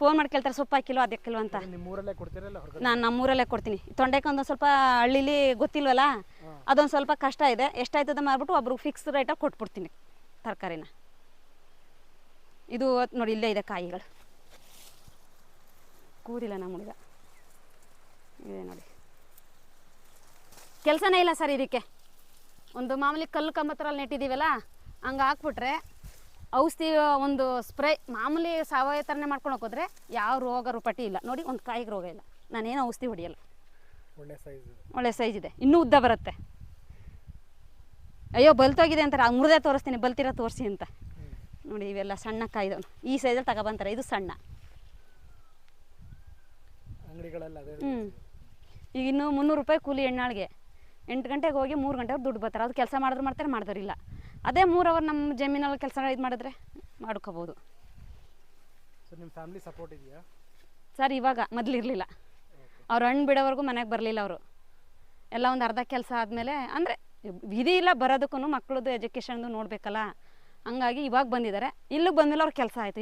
ಫೋನ್ ಮಾಡಿ ಕೇಳ್ತಾರೆ ಸೊಪ್ಪು ಹಾಕಿಲ್ವ ಅದಕ್ಕೆ ಕಿಲೋ ಅಂತ. ನಿಮ್ಮ ಊರಲ್ಲೇ ಕೊಡ್ತೀರಲ್ಲ ಹೊರಗಡೆ? ನಾನು ನಮ್ಮೂರಲ್ಲೇ ಕೊಡ್ತೀನಿ. ತೊಂಡೆಕೊಂದು ಸ್ವಲ್ಪ ಹಳ್ಳಿಲಿ ಗೊತ್ತಿಲ್ವಲ್ಲ ಅದೊಂದು ಸ್ವಲ್ಪ ಕಷ್ಟ ಇದೆ. ಎಷ್ಟಾಯ್ತದ ಮಾರ್ಬಿಟ್ಟು ಒಬ್ರಿಗೆ ಫಿಕ್ಸ್ ರೇಟಾಗಿ ಕೊಟ್ಬಿಡ್ತೀನಿ ತರಕಾರಿನ. ಇದು ನೋಡಿ ಇಲ್ಲೇ ಇದೆ ಕಾಯಿಗಳು. ಕೂದಿಲ್ಲ ನಮ್ಮ ಹುಡುಗ ಇದೆ ನೋಡಿ. ಕೆಲಸನೇ ಇಲ್ಲ ಸರ್ ಇದಕ್ಕೆ. ಒಂದು ಮಾಮೂಲಿ ಕಲ್ಲು ಕಂಬತ್ತರಲ್ಲಿ ನೆಟ್ಟಿದ್ದೀವಲ್ಲ ಹಂಗೆ ಹಾಕ್ಬಿಟ್ರೆ ಔಷಧಿ ಒಂದು ಸ್ಪ್ರೇ ಮಾಮೂಲಿ ಸಾವಯವ ಥರನೇ ಮಾಡ್ಕೊಂಡು ಹೋಗೋದ್ರೆ ಯಾವ ರೋಗ ರೂಪಟಿ ಇಲ್ಲ. ನೋಡಿ ಒಂದು ಕಾಯಿಗೆ ರೋಗ ಇಲ್ಲ. ನಾನೇನು ಔಷಧಿ ಹೊಡಿಯಲ್ಲ. ಒಳ್ಳೆ ಸೈಜ್ ಒಳ್ಳೆ ಸೈಜ್ ಇದೆ. ಇನ್ನೂ ಉದ್ದ ಬರುತ್ತೆ. ಅಯ್ಯೋ ಬಲ್ತೋಗಿದೆ ಅಂತಾರೆ. ಆ ಮುರಿದೇ ತೋರಿಸ್ತೀನಿ ಬಲ್ತಿರ ತೋರಿಸಿ ಅಂತ. ನೋಡಿ ಇವೆಲ್ಲ ಸಣ್ಣ ಕಾಯ್ದವನು ಈ ಸೈಜಲ್ಲಿ ತಗೊಬಂತಾರೆ ಇದು ಸಣ್ಣ. ಹ್ಞೂ ಈಗ ಇನ್ನು ಮುನ್ನೂರು ರೂಪಾಯಿ ಕೂಲಿ ಎಣ್ಣಾಳಿಗೆ ಎಂಟು ಗಂಟೆಗೆ ಹೋಗಿ ಮೂರು ಗಂಟೆಗೆ ದುಡ್ಡು ಬರ್ತಾರೆ. ಅದು ಕೆಲಸ ಮಾಡಿದ್ರು ಮಾಡ್ತಾರೆ ಮಾಡ್ದೋರಿಲ್ಲ ಅದೇ ಮೂರು ಅವರ್ ನಮ್ಮ ಜಮೀನಲ್ಲಿ ಕೆಲಸ ಇದು ಮಾಡಿದ್ರೆ ಮಾಡ್ಕೋಬೋದು. ನಿಮ್ಮ ಫ್ಯಾಮಿಲಿ ಸಪೋರ್ಟ್ ಇದೆಯಾ? ಸರ್ ಇವಾಗ ಮೊದಲು ಇರಲಿಲ್ಲ. ಅವ್ರು ಹಣ್ಣು ಬಿಡೋವರೆಗೂ ಮನೆಗೆ ಬರಲಿಲ್ಲ ಅವರು. ಎಲ್ಲ ಒಂದು ಅರ್ಧ ಕೆಲಸ ಆದಮೇಲೆ ಅಂದರೆ ವಿಧಿ ಇಲ್ಲ ಬರೋದಕ್ಕೂ ಮಕ್ಕಳದ್ದು ಎಜುಕೇಷನ್ದು ನೋಡಬೇಕಲ್ಲ. ಹಂಗಾಗಿ ಇವಾಗ ಬಂದಿದ್ದಾರೆ. ಇಲ್ಲಿಗೆ ಬಂದಮೇಲೆ ಅವ್ರ ಕೆಲಸ ಆಯಿತು.